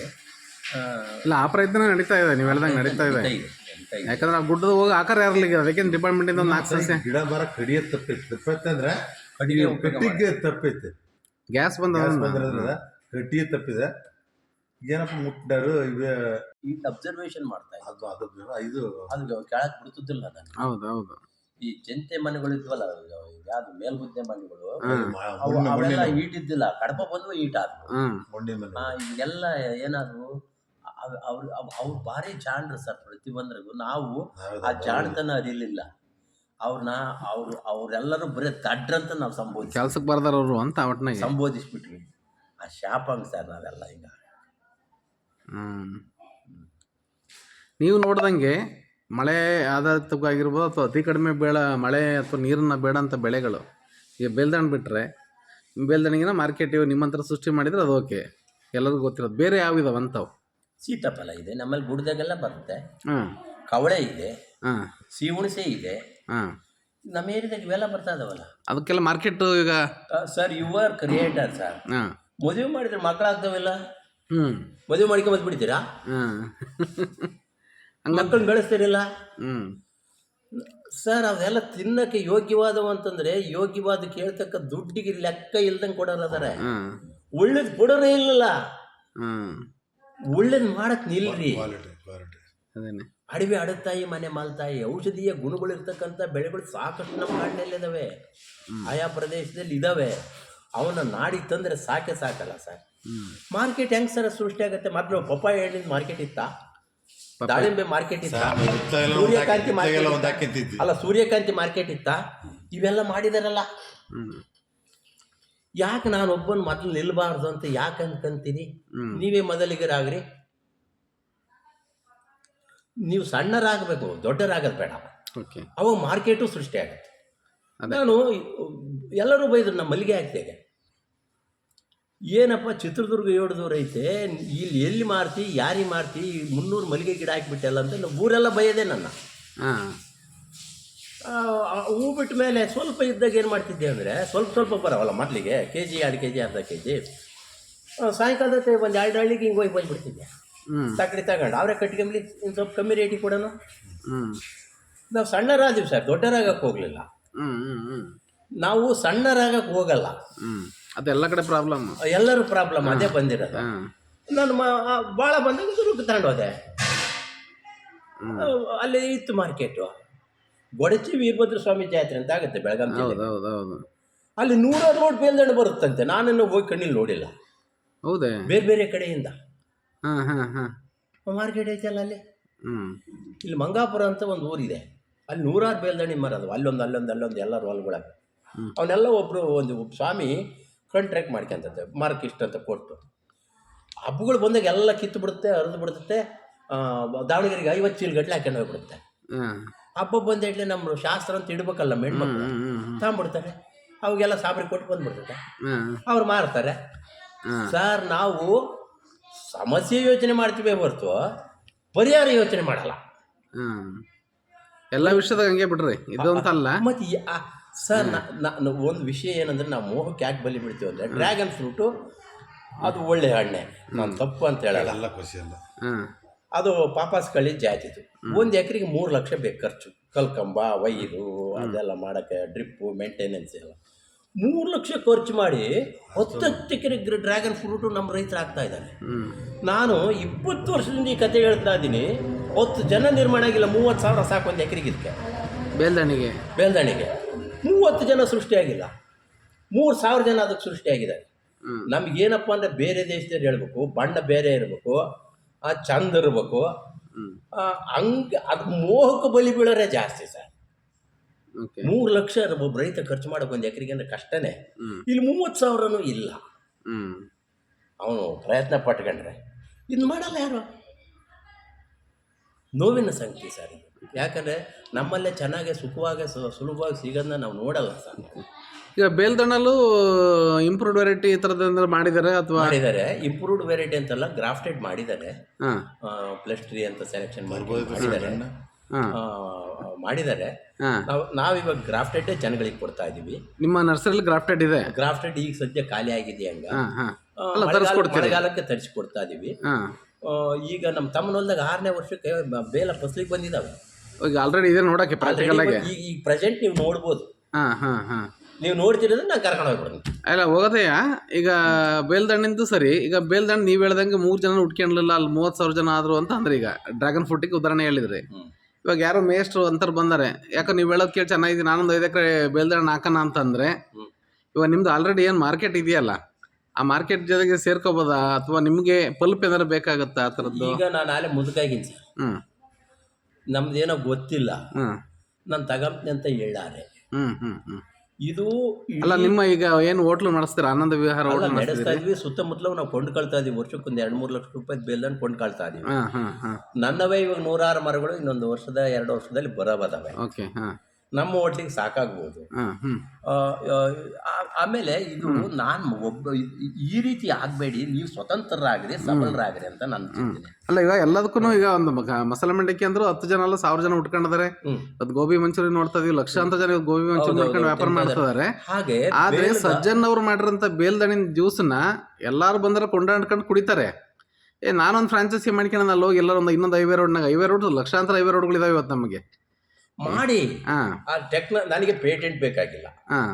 ಆ, ಇಲ್ಲ ಆ ಪ್ರಯತ್ನ ನಡೀತಾ ಇದೆ ನೀವು ಹೇಳ್ದಂಗೆ ನಡೀತಾ ಇದೆ ನಡೀತಾ ಇದೆ. ನಡೀತಾ ಇದೆ. ಯಾಕಂದ್ರೆ ಆ ಗುಡ್ಡದ ಹೋಗಿ ಆಕಾರ ಯಾರಲ್ಲಿಗೆ ಅದಕ್ಕೆ ಡಿಪಾರ್ಟ್ಮೆಂಟಿಂದ ಒಂದು ನಾಲ್ಕು ಸಸ್ಯ. ಗಿಡ ಮರ ಕಡಿಯ ತಪ್ಪೈತೆ ತಪ್ಪೈತಂದ್ರೆ ಕಟ್ಟಿಗೆ ಉಪಯೋಗ ಕಟ್ಟಿಗೆ ತಪ್ಪೈತೆ. ಗ್ಯಾಸ್ ಬಂದ ಗ್ಯಾಸ್ ಬಂದಿರೋದ್ರಿಂದ ಕಟ್ಟಿಗೆ ತಪ್ಪಿದೆ. ಏನಪ್ಪ ಮುಟ್ಟಾರು ಇವೆ ಇಲ್ಲಿ ಅಬ್ಸರ್ವೇಷನ್ ಮಾಡ್ತಾ ಇದ್ದೆ. ಅದು ಅದು ಇದು. ಅದು ಕೆಳಕ್ ಬಿಡ್ತಿದ್ದಿಲ್ಲ ನಾನು ಹೌದು ಹೌದು ಈ ಜಂತೆ ಮನೆಗಳು ಇದ್ವಲ್ಲ ಯಾವ್ದು ಮೇಲ್ಗುದ್ದೆ ಮನೆಗಳು ಅವು ಮಣ್ಣು- ಅವೆಲ್ಲ ಮಣ್ಣಿನ ಈಟಿದ್ದಿಲ್ಲ ಕಡಪ ಬಂದು ಈಟ್ ಆದ್ವು. ಮನೆ. ಆ, ಈಗೆಲ್ಲ ಏನಾದ್ರು ಅವ್ರ ಅವ್ರು ಅವ್- ಅವ್ರು ಭಾರಿ ಜಾಣರು ಸರ್ ಪ್ರತಿಯೊಂದ್ರಿಗೂ. ನಾವು ಹೌದು, ಆ ಜಾಣತನ ಅರಿಲಿಲ್ಲ ಅವ್ರನ್ನ ಅವ್ರು ಅವರೆಲ್ಲರೂ ಬರೀ ದಡ್ರಂತ ನಾವು ಸಂಬೋಧಿಸಿ ಕೆಲ್ಸಕ್ಕೆ ಬರ್ದಾರವರು ಅಂತ ಒಟ್ಟಿನಾಗೆ ಸಂಬೋಧಿಸ್ಬಿಟ್ವಿ ಆ ಶಾಪಂಗ್ ಸರ್ ನಾವೆಲ್ಲ ಈಗ. ನೀವು ನೋಡ್ದಂಗೆ ಮಳೆ ಆಧಾರಿತವಾಗಿರ್ಬೋದು ಅಥವಾ ಅತಿ ಕಡಿಮೆ ಬೇಡ ಮಳೆ ಅಥವಾ ನೀರನ್ನು ಬೇಡ ಅಂತ ಬೆಳೆಗಳು ಈಗ ಬೇಲ್ದಣ್ಣು ಬಿಟ್ಟರೆ ಬೇಲ್ದಣ್ಣಿಗಿನ ಮಾರ್ಕೆಟ್ ಇವು ನಿಮ್ಮಂತರ ಸೃಷ್ಟಿ ಮಾಡಿದರೆ ಅದು ಓಕೆ ಎಲ್ಲರಿಗೂ ಗೊತ್ತಿರೋದು. ಬೇರೆ ಯಾವ ಇದಾವೆ ಅಂಥವು? ಸೀತಾಫಲ ಇದೆ ನಮ್ಮಲ್ಲಿ ಗುಡ್ದಾಗೆಲ್ಲ ಬರುತ್ತೆ. ಹಾಂ. ಕವಳೆ ಇದೆ. ಹಾಂ. ಸೀಹುಣಸೆ ಇದೆ. ಹಾಂ. ನಮ್ಮ ಏರಿಯಾದಾಗ ಇವೆಲ್ಲ ಬರ್ತಾ ಇದಾವಲ್ಲ? ಅದಕ್ಕೆಲ್ಲ ಮಾರ್ಕೆಟ್ ಈಗ? Sir you are creator sir ಹಾಂ. ಮದುವೆ ಮಾಡಿದ್ರೆ ಮಕ್ಕಳಾಗ್ತಾವೆಲ್ಲ ಹ್ಞೂ ಮದುವೆ ಮಾಡ್ಕೊಂಡ್ ಬಂದ್ಬಿಡ್ತೀರಾ ಹಾಂ. ಮಕ್ಕಳನ್ನ ಬೆಳೆಸ್ತೀರಿಲ್ಲ? ಹ್ಮ್. ಸರ್ ಅವೆಲ್ಲ ತಿನ್ನಕ್ಕೆ ಯೋಗ್ಯವಾದವು ಅಂತಂದ್ರೆ ಯೋಗ್ಯವಾದ ಕೇಳ್ತಕ್ಕ ದುಡ್ಡಿಗೆ ಲೆಕ್ಕ ಇಲ್ದಂಗೆ ಕೊಡೋರು ಅದಾರೆ ಹಾಂ. ಒಳ್ಳೇದು ಕೊಡೋರೇ ಇಲ್ಲಲ್ಲ. ಒಳ್ಳೇದು ಮಾಡಕ್ ನಿಲ್ರಿ. ಅಡವಿ ಅಡತಾಯಿ ಮನೆ ಮಾಲ್ತಾಯಿ ಔಷಧೀಯ ಗುಣಗಳಿರ್ತಕ್ಕಂಥ ಬೆಳೆಗಳು ಸಾಕಷ್ಟು ನಮ್ಮ ಕಾಡಿನಲ್ಲಿದ್ದಾವೆ ಆಯಾ ಪ್ರದೇಶದಲ್ಲಿ ಇದಾವೆ. ಅವನ್ನ ನಾಡಿ ತಂದ್ರೆ ಸಾಕೆ ಸಾಕಲ್ಲ ಸರ್. ಮಾರ್ಕೆಟ್ ಹೆಂಗ್ ಸರ ಸೃಷ್ಟಿ ಆಗುತ್ತೆ? ಮೊದಲು ಪಪ್ಪಾಯ ಹಣ್ಣಿನ ಮಾರ್ಕೆಟ್ ಇತ್ತಾ? ದಾಳಿಂಬೆ ಮಾರ್ಕೆಟ್ ಇತ್ತಾ? ಸೂರ್ಯಕಾಂತಿ ಮಾರ್ಕೆಟ್ ಅಲ್ಲ ಸೂರ್ಯಕಾಂತಿ ಮಾರ್ಕೆಟ್ ಇತ್ತಾ? ಇವೆಲ್ಲ ಮಾಡಿದಾರಲ್ಲ. ಯಾಕೆ ನಾನು ಒಬ್ಬನ ಮೊದಲು ನಿಲ್ಬಾರ್ದು ಅಂತ ಯಾಕೆ ಅನ್ಕಂತೀರಿ ನೀವೇ ಮೊದಲಿಗರಾಗ್ರಿ. ನೀವು ಸಣ್ಣರಾಗಬೇಕು ದೊಡ್ಡರಾಗದ್ ಬೇಡ. ಓಕೆ. ಅವಾಗ ಮಾರ್ಕೆಟು ಸೃಷ್ಟಿ ಆಗುತ್ತೆ. ನಾನು ಎಲ್ಲರೂ ಬೈದ್ರು ನಮ್ಮ ಮಲ್ಲಿಗೆ ಹಾಕ್ತೇಗೆ ಏನಪ್ಪ ಚಿತ್ರದುರ್ಗ ಹೇಳಿದವ್ರು ಐತೆ ಇಲ್ಲಿ ಎಲ್ಲಿ ಮಾರ್ತಿ ಯಾರಿಗೆ ಮಾರ್ತಿ ಮುನ್ನೂರು ಮಲ್ಲಿಗೆ ಗಿಡ ಹಾಕಿಬಿಟ್ಟಲ್ಲ ಅಂತ ನಾವು ಊರೆಲ್ಲ ಬೈಯದೆ ನನ್ನ. ಹಾಂ. ಬಿಟ್ಟ ಮೇಲೆ ಸ್ವಲ್ಪ ಇದ್ದಾಗ ಏನು ಮಾಡ್ತಿದ್ದೆ ಅಂದರೆ ಸ್ವಲ್ಪ ಸ್ವಲ್ಪ ಬರವಲ್ಲ ಮೊದಲಿಗೆ ಕೆ ಜಿ ಎರಡು ಕೆ ಜಿ ಅರ್ಧ ಕೆ ಜಿ ಸಾಯಂಕಾಲದ ಒಂದು ಎರಡು ಹಳ್ಳಿಗೆ ಹಿಂಗೆ ಹೋಗಿ ಬಂದುಬಿಡ್ತಿದ್ದೆ. ಹ್ಞೂ ತಕ್ಕಡಿ ತಗೊಂಡು. ಅವರೇ ಕಟ್ಕೊಂಬ್ಲಿ ಇನ್ನು ಸ್ವಲ್ಪ ಕಮ್ಮಿ ರೇಟಿಗೆ ಕೊಡೋಣ ಹ್ಞೂ ನಾವು ಸಣ್ಣರಾದೀವಿ ಸರ್ ದೊಡ್ಡರಾಗಕ್ಕೆ ಹೋಗಲಿಲ್ಲ. ಹ್ಞೂ ಹ್ಞೂ ಹ್ಞೂ ನಾವು ಸಣ್ಣರಾಗಕ್ಕೆ ಹೋಗಲ್ಲ. ಹ್ಞೂ ಅದೆಲ್ಲ ಕಡೆ ಪ್ರಾಬ್ಲಮ್ ಎಲ್ಲರೂ ಪ್ರಾಬ್ಲಮ್ ಅದೇ ಬಂದಿರೋದು. ನಾನು ಭಾಳ ಬಂದಾಗ ತಗೊಂಡು ಹೋದೆ ಅಲ್ಲಿ ಇತ್ತು ಮಾರ್ಕೆಟು ಗೊಡಚಿ ವೀರಭದ್ರ ಸ್ವಾಮಿ ಜಾತ್ರೆ ಅಂತ ಆಗುತ್ತೆ ಬೆಳಗಾಂ ಅಲ್ಲಿ ನೂರಾರು ರೋಡ್ ಬೇಲ್ದಂಡು ಬರುತ್ತಂತೆ. ನಾನನ್ನು ಹೋಗಿ ಕಣ್ಣಿಲ್ಲಿ ನೋಡಿಲ್ಲ. ಹೌದೇ? ಬೇರೆ ಬೇರೆ ಕಡೆಯಿಂದ. ಹಾಂ ಹಾಂ ಹಾಂ. ಮಾರ್ಕೆಟ್ ಐತಲ್ಲ ಅಲ್ಲಿ? ಇಲ್ಲಿ ಮಂಗಾಪುರ ಅಂತ ಒಂದು ಊರಿದೆ. ಅಲ್ಲಿ ನೂರಾರು ಬೇಲ್ದಣಿ ಮರ ಅದು ಅಲ್ಲೊಂದು ಅಲ್ಲೊಂದು ಅಲ್ಲೊಂದು ಎಲ್ಲರೂ ಅವನೆಲ್ಲ ಅವನ್ನೆಲ್ಲ ಒಬ್ಬರು ಒಂದು ಸ್ವಾಮಿ ಕಾಂಟ್ರಾಕ್ಟ್ ಮಾಡ್ಕೊಂತಂತೆ ಮಾರ್ಕ್ ಇಷ್ಟ ಅಂತ ಕೊಟ್ಟು. ಹಬ್ಬಗಳು ಬಂದಾಗ ಎಲ್ಲ ಕಿತ್ತು ಬಿಡುತ್ತೆ ಹರಿದು ಬಿಡುತ್ತೆ. ಆ, ದಾವಣಗೆರೆಗೆ ಐವತ್ತು ಚೀಲ ಗಟ್ಲೆ ಹಾಕೊಂಡು ಹೋಗ್ಬಿಡುತ್ತೆ. ಹಬ್ಬ ಹಬ್ಬ ಬಂದೇಟ್ಲೆ ನಮ್ಮ ಶಾಸ್ತ್ರ ಅಂತ ಇಡ್ಬೇಕಲ್ಲ ಮೆಣ್ಮಕ್ಳು ತಗೊಂಡ್ಬಿಡ್ತಾರೆ ಅವಾಗೆಲ್ಲ ಸಾಬ್ರಿ ಕೊಟ್ಟು ಬಂದ್ಬಿಡ್ತಾರೆ ಹಾಂ. ಅವ್ರು ಮಾರ್ತಾರೆ. ಸರ್ ನಾವು ಸಮಸ್ಯೆ ಯೋಚನೆ ಮಾಡ್ತೀವಿ ಹೊರತು ಪರಿಹಾರ ಯೋಚನೆ ಮಾಡಲ್ಲ. ಎಲ್ಲ ವಿಷಯದಾಗ ಹಂಗೆ ಬಿಡ್ರಿ. ಇದು ಅಂತ ಅಲ್ಲ. ಮತ್ತು ಸರ್ ನಾ ಒಂದು ವಿಷಯ ಏನಂದ್ರೆ ನಾವು ಮೋಹಕ್ಕೆ ಯಾಕೆ ಬಲಿ ಬಿಡ್ತೀವಿ ಅಂದರೆ ಡ್ರ್ಯಾಗನ್ ಫ್ರೂಟು ಅದು ಒಳ್ಳೆ ಹಣ್ಣೆ ನಾನು ತಪ್ಪು ಅಂತ ಹೇಳಲ್ಲ. ಎಲ್ಲ ಖುಷಿ ಅಲ್ಲ. ಅದು ಪಾಪಾಸ್ ಕಳಿ ಜಾತಿದು ಒಂದು ಎಕರೆಗೆ ಮೂರು ಲಕ್ಷ ಬೇಕು ಖರ್ಚು. ಕಲ್ಕಂಬ ವೈರು ಅದೆಲ್ಲ ಮಾಡೋಕ್ಕೆ ಡ್ರಿಪ್ಪು ಮೇಂಟೆನೆನ್ಸ್ ಎಲ್ಲ. ಮೂರು ಲಕ್ಷ ಖರ್ಚು ಮಾಡಿ ಹತ್ತತ್ತು ಎಕರೆ ಡ್ರ್ಯಾಗನ್ ಫ್ರೂಟು ನಮ್ಮ ರೈತರು ಆಗ್ತಾ ಇದ್ದಾರೆ. ನಾನು ಇಪ್ಪತ್ತು ವರ್ಷದಿಂದ ಈ ಕತೆ ಹೇಳ್ತಾ ಇದ್ದೀನಿ. ಹತ್ತು ಜನ ನಿರ್ಮಾಣ ಆಗಿಲ್ಲ ಮೂವತ್ತು ಸಾವಿರ ಸಾಕು ಒಂದು ಎಕರೆಗೆ ಇದಕ್ಕೆ. ಬೇಲ್ದಣಿಗೆ ಬೇಲ್ದಣಿಗೆ ಮೂವತ್ತು ಜನ ಸೃಷ್ಟಿಯಾಗಿಲ್ಲ. ಮೂರು ಸಾವಿರ ಜನ ಅದಕ್ಕೆ ಸೃಷ್ಟಿಯಾಗಿದ್ದಾರೆ. ನಮ್ಗೆ ನಮಗೇನಪ್ಪ ಅಂದರೆ ಬೇರೆ ದೇಶದಲ್ಲಿ ಹೇಳ್ಬೇಕು ಬಣ್ಣ ಬೇರೆ ಇರಬೇಕು ಆ ಚಂದ ಇರಬೇಕು. ಹಂಗೆ ಅದು ಮೋಹಕ್ಕೆ ಬಲಿ ಬೀಳೋರೆ ಜಾಸ್ತಿ ಸರ್. ಮೂರು ಲಕ್ಷ ಒಬ್ಬ ರೈತ ಖರ್ಚು ಮಾಡೋಕೆ ಒಂದು ಎಕರೆಗೆ ಅಂದರೆ ಕಷ್ಟನೇ. ಇಲ್ಲಿ ಮೂವತ್ತು ಸಾವಿರನೂ ಇಲ್ಲ. ಅವನು ಪ್ರಯತ್ನ ಪಟ್ಕೊಂಡ್ರೆ. ಇದು ಮಾಡಲ್ಲ ಯಾರು? ನೋವಿನ ಸಂಗತಿ ಸರ್ ಇದು. ಯಾಕಂದರೆ ನಮ್ಮಲ್ಲೇ ಚೆನ್ನಾಗಿ ಸುಖವಾಗಿ ಸುಲಭವಾಗಿ ಸಿಗೋದನ್ನ ನಾವು ನೋಡಲ್ಲ ಸರ್. ಈಗ ಬೇಲ್ದಣ್ಣಲ್ಲೂ ಇಂಪ್ರೂವ್ಡ್ ವೆರೈಟಿ ಈ ಥರದ್ದು ಮಾಡಿದ್ದಾರೆ ಅಥವಾ? ಮಾಡಿದ್ದಾರೆ ಇಂಪ್ರೂವ್ಡ್ ವೆರೈಟಿ ಅಂತಲ್ಲ ಗ್ರಾಫ್ಟೆಡ್ ಮಾಡಿದ್ದಾರೆ ಹಾಂ. ಪ್ಲಸ್ ತ್ರೀ ಅಂತ ಸೆಲೆಕ್ಷನ್ ಮಾಡಿ ಮಾಡಿದ್ದಾರೆ ಮಾಡಿದ್ದಾರೆ ನಾವು ನಾವಿವಾಗ ಗ್ರಾಫ್ಟೆಡ್ ಜನಗಳಿಗೆ ಕೊಡ್ತಾ ಇದೀವಿ. ನಿಮ್ಮ ನರ್ಸರಿಲಿ ಗ್ರಾಫ್ಟೆಡ್ ಇದೆ? ಗ್ರಾಫ್ಟೆಡ್ ಈಗ ಸದ್ಯ ಖಾಲಿ ಆಗಿದೆ ಹಂಗ? ಮಳೆಗಾಲಕ್ಕೆ ತರಿಸಿ ಕೊಡ್ತಾ ಇದೀವಿ ಈಗ ನಮ್ಮ ತಮ್ಮನ ಹೊಲ್ದಾಗ ಆರನೇ ವರ್ಷಕ್ಕೆ ಬೇಲ ಫಸ್ಲಿಗೆ ಬಂದಿದ್ದಾವೆ ಈಗ ಆಲ್ರೆಡಿ ಇದೆ ನೋಡೋಕ್ಕೆ ಪ್ರಾಕ್ಟಿಕಲ್ ಆಗಿ ಈಗ ಈಗ ಪ್ರೆಸೆಂಟ್ ನೀವು ನೋಡ್ಬೋದು. ಹಾಂ ಹಾಂ ಹಾಂ. ನೀವು ನೋಡ್ತಿರೋದ್ರೆ ನಾನು ಕರ್ಕೊಂಡು ಹೋಗ್ಬಿಡ್ತೀನಿ. ಅಲ್ಲ ಹೋಗೋದಯ್ಯ ಈಗ ಬೇಲ್ದಣ್ಣಿಂದು ಸರಿ ಈಗ ಬೇಲ್ದಣ್ಣ ನೀವು ಹೇಳ್ದಂಗೆ ಮೂರು ಜನ ಉಟ್ಕೊಂಡ್ಲಿಲ್ಲ ಅಲ್ಲಿ ಮೂವತ್ತು ಸಾವಿರ ಜನ ಆದರು ಅಂತ ಅಂದ್ರೆ ಈಗ ಡ್ರ್ಯಾಗನ್ ಫ್ರೂಟಿಗೆ ಉದಾಹರಣೆ ಹೇಳಿದ್ರಿ. ಇವಾಗ ಯಾರೋ ಮೇಸ್ಟ್ರು ಅಂತಾರೆ ಬಂದಾರೆ. ಯಾಕೆ ನೀವು ಹೇಳೋದು ಕೇಳಿ ಚೆನ್ನಾಗಿದೆ ನಾನೊಂದು ಐದು ಎಕರೆ ಬೇಲ್ದಣ್ಣ ಹಾಕೋಣ ಅಂತಂದರೆ. ಇವಾಗ ನಿಮ್ದು ಆಲ್ರೆಡಿ ಏನು ಮಾರ್ಕೆಟ್ ಇದೆಯಲ್ಲ? ಆ ಮಾರ್ಕೆಟ್ ಜೊತೆಗೆ ಸೇರ್ಕೋಬೋದಾ? ಅಥವಾ ನಿಮಗೆ ಪಲ್ಪ್ ಏನಾದ್ರು ಬೇಕಾಗುತ್ತಾ ಆ ಥರದ್ದು? ಈಗ ನಾನು ಆಲೆ ಮುದುಕಾಗಿನಿ ಸರ್. ಹ್ಞೂ ನಮ್ದೇನೋ ಗೊತ್ತಿಲ್ಲ. ಹ್ಞೂ ನಾನು ತಗೊಂತೀನಿ ಅಂತ ಹೇಳಾರೆ ಹ್ಞೂ ಹ್ಞೂ ಹ್ಞೂ ಇದು ಇಡೀ- ಅಲ್ಲ ನಿಮ್ಮ ಈಗ ಏನು ಹೋಟ್ಲು ನಡೆಸ್ತೀರ? ಆನಂದ ವಿಹಾರ ಹೋಟ್ಲು ನಡೆಸ್ತಾ ಇದ್ವಿ. ಸುತ್ತಮುತ್ತಲು ನಾವು ಕೊಂಡ್ಕೊಳ್ತಾ ಇದೀವಿ ವರ್ಷಕ್ಕೊಂದು ಎರಡು ಮೂರು ಲಕ್ಷ ರೂಪಾಯಿ ಬೆಲ್ಲನ್ನು ಕೊಂಡ್ಕೊಳ್ತಾ ಇದೀವಿ ಹಾಂ ಹಾಂ ಹಾಂ ನನ್ನವೇ ಇವಾಗ ನೂರಾರು ಮರಗಳು ಇನ್ನೊಂದು ವರ್ಷದ ಎರಡು ವರ್ಷದಲ್ಲಿ ಬರಬದಾವೆ. ಓಕೆ ಹಾಂ ನಮ್ಮ ಹೋಟ್ಲಿಗೆ ಸಾಕಾಗ್ಬೋದು. ಆಮೇಲೆ ಇದು ನಾನು ಒಬ್ಬ ಈ- ರೀತಿ ಆಗಬೇಡಿ ನೀವು ಸ್ವತಂತ್ರರಾಗ್ರಿ ಸಬಲರಾಗ್ರಿ ಅಂತ ನಾನು ಚಿಂತನೆ ಅಲ್ಲ ಈಗ ಎಲ್ಲದಕ್ಕೂ ಈಗ ಒಂದು ಮಸಾಲೆ ಮಂಡಕ್ಕಿ ಅಂದ್ರು ಹತ್ತು ಜನ ಅಲ್ಲ ಸಾವಿರ ಜನ ಉಟ್ಕೊಂಡಿದ್ದಾರೆ. ಅದು ಗೋಬಿ ಮಂಚೂರಿ ನೋಡ್ತಾ ಇದೀವಿ ಲಕ್ಷಾಂತರ ಜನ ಗೋಬಿ ಮಂಚೂರಿ ನೋಡ್ಕೊಂಡು ವ್ಯಾಪಾರ ಮಾಡ್ತಿದ್ದಾರೆ ಹಾಗೆ ಆದ್ರೆ ಸಜ್ಜನ್ ಅವ್ರು ಮಾಡಿರಂತ ಬೇಲ್ದಣಿನ ಜ್ಯೂಸ್ನ ಎಲ್ಲಾರು ಬಂದ್ರೆ ಕೊಂಡಾಡ್ಕೊಂಡು ಕುಡಿತಾರೆ. ಏ ನಾನೊಂದು ಫ್ರಾಂಚೈಸಿ ಮಾಡ್ಕೊಂಡು ಅಲ್ಲಿ ಹೋಗಿ ಎಲ್ಲರೂ ಒಂದು ಇನ್ನೊಂದು ಐವೇ ರೋಡ್ನಾಗ ಐವೇ ರೋಡ್ ಲಕ್ಷಾಂತರ ಐವೇ ರೋಡ್ಗಳಿದಾವೆ ಇವತ್ತು ನಮಗೆ. ಮಾಡಿ ಹಾಂ. ಆ ಟೆಕ್ನ ನನಗೆ ಪೇಟೆಂಟ್ ಬೇಕಾಗಿಲ್ಲ. ಹಾಂ.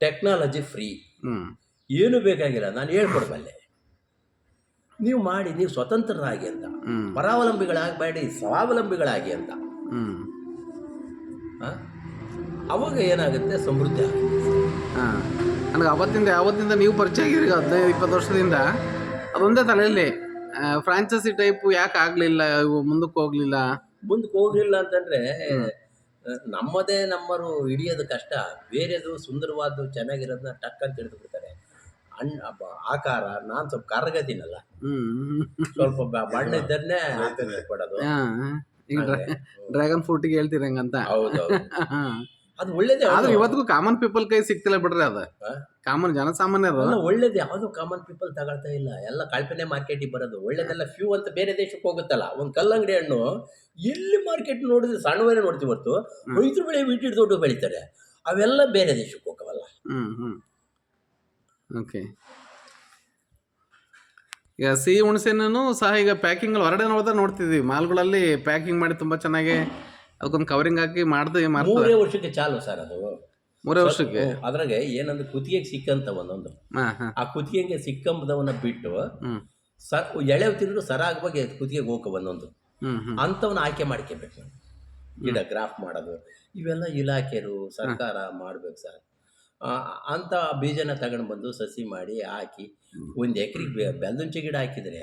Technology free. ಹ್ಞೂ ಏನು ಬೇಕಾಗಿಲ್ಲ ನಾನು ಹೇಳ್ಕೊಡ್ಬಲ್ಲೆ. ನೀವು ಮಾಡಿ ನೀವು ಸ್ವತಂತ್ರರಾಗಿ ಅಂತ. ಹ್ಞೂ ಪರಾವಲಂಬಿಗಳಾಗಬೇಡಿ ಸ್ವಾವಲಂಬಿಗಳಾಗಿ ಅಂತ? ಅವಾಗ ಏನಾಗುತ್ತೆ? ಸಮೃದ್ಧಿ ಆಗುತ್ತೆ. ಹಾಂ. ನನಗೆ ಅವತ್ತಿಂದ ಯಾವತ್ತಿಂದ ನೀವು ಪರಿಚಯ ಆಗಿರಿ ಹದಿನೈದು ಇಪ್ಪತ್ತು ವರ್ಷದಿಂದ ಅದೊಂದೇ ತಲೆಯಲ್ಲಿ ಫ್ರಾಂಚೈಸಿ ಟೈಪ್ ಯಾಕೆ ಆಗಲಿಲ್ಲ ಇವು ಮುಂದಕ್ಕೆ ಹೋಗಲಿಲ್ಲ? ಮುಂದಕ್ಕೆ ಹೋಗ್ಲಿಲ್ಲ ಅಂತಂದ್ರೆ ನಮ್ಮದೇ ನಮ್ಮರು ಹಿಡಿಯೋದು ಕಷ್ಟ. ಬೇರೆದು ಸುಂದರವಾದ್ದು ಚೆನ್ನಾಗಿರೋದನ್ನ ಟಕ್ ಅಂತ ಹಿಡಿದು ಬಿಡ್ತಾರೆ. ಅಣ್ಣ ಆಕಾರ ನಾನು ಸ್ವಲ್ಪ ಕರಗತೀನಲ್ಲ ಸ್ವಲ್ಪ ಬ- ಬಣ್ಣ ಇದ್ದನ್ನೇ ಕೊಡೋದು ಡ್ರ್ಯಾಗನ್ ಫ್ರೂಟ್ಗೆ ಹೇಳ್ತೀರಂಗಂತ. ಹಂಗಂತ ಹೌದೌದು. ಹಾಂ. ಅದು ಒಳ್ಳೇದೇ ಆದ್ರೆ. ಇವತ್ತಿಗೂ ಕಾಮನ್ ಪೀಪಲ್ ಕೈ ಸಿಗ್ತಿಲ್ಲ ಬಿಡ್ರಿ ಅದ? ಕಾಮನ್ ಜನಸಾಮಾನ್ಯರು ಅಲ್ಲ, ಒಳ್ಳೇದು ಯಾವುದು ಕಾಮನ್ ಪೀಪಲ್ ತಗೊಳ್ತಾ ಇಲ್ಲ. ಎಲ್ಲ ಕಲ್ಪನೆ ಮಾರ್ಕೆಟಿಗೆ ಬರೋದು. ಒಳ್ಳೇದೆಲ್ಲ ಫ್ಯೂ ಅಂತ ಬೇರೆ ದೇಶಕ್ಕೆ ಹೋಗುತ್ತಲ್ಲ. ಒಂದು ಕಲ್ಲಂಗಡಿ ಹಣ್ಣು ಎಲ್ಲಿ ಮಾರ್ಕೆಟ್ ನೋಡಿದ್ರೆ ಸಣ್ಣವೇ ನೋಡ್ತೀವಿ ಹೊರತು. ರೈತರು ಬೆಳೆ ಬಿಟ್ಟಿಟ್ಟು ದೊಡ್ಡ ಬೆಳಿತಾರೆ. ಅವೆಲ್ಲ ಬೇರೆ ದೇಶಕ್ಕೆ ಹೋಗವಲ್ಲ. ಹ್ಮ್ ಹ್ಮ್. ಓಕೆ ಈಗ ಸಿಹಿ ಹುಣಸೆನೂ ಸಹ ಈಗ ಪ್ಯಾಕಿಂಗ್ ಹೊರಗಡೆ ನೋಡ್ತಾ ನೋಡ್ತಿದ್ವಿ. ಮಾಲ್ಗಳಲ್ಲಿ ಪ್ಯಾಕಿಂಗ್ ಮಾಡಿ ತುಂಬಾ ಚೆನ್ನಾಗಿ ಅದಕ್ಕೊಂದು ಕವರಿಂಗ್ ಹಾಕಿ ಮಾಡ್ದೆ ಮಾಡ್ತಾರೆ ಮೂರೇ ವರ್ಷಕ್ಕೆ ಚಾಲು ಸರ್ ಅದು. ಮೂರೇ ವರ್ಷಕ್ಕೆ? ಅದ್ರಾಗೆ ಏನಂದ್ರೆ ಕುತ್ತಿಗೆಗೆ ಸಿಕ್ಕಂತ ಒಂದೊಂದು. ಹಾ ಹಾ. ಆ ಕುತ್ತಿಗೆಗೆ ಸಿಕ್ಕಂಬದವನ್ನ ಬಿಟ್ಟು ಸರ್ ಎಳೆವು ತಿಂದ್ರು ಸರ ಆಗುವಾಗ ಕುತ್ತಿಗೆಗೆ ಹೋಗ ಒಂದೊಂದು. ಅಂತವನ್ನ ಅಂಥವನ್ನ ಆಯ್ಕೆ ಮಾಡ್ಕೋಬೇಕು ಗಿಡ ಗ್ರಾಫ್ ಮಾಡೋದು. ಇವೆಲ್ಲ ಇಲಾಖೆರು ಸರ್ಕಾರ ಮಾಡ್ಬೇಕು ಸರ್. ಆ, ಅಂತ ಬೀಜನ ತಗೊಂಡು ಬಂದು ಸಸಿ ಮಾಡಿ ಹಾಕಿ ಒಂದು ಎಕರೆಗೆ ಬೆಲ್ದುಂಚೆ ಗಿಡ ಹಾಕಿದರೆ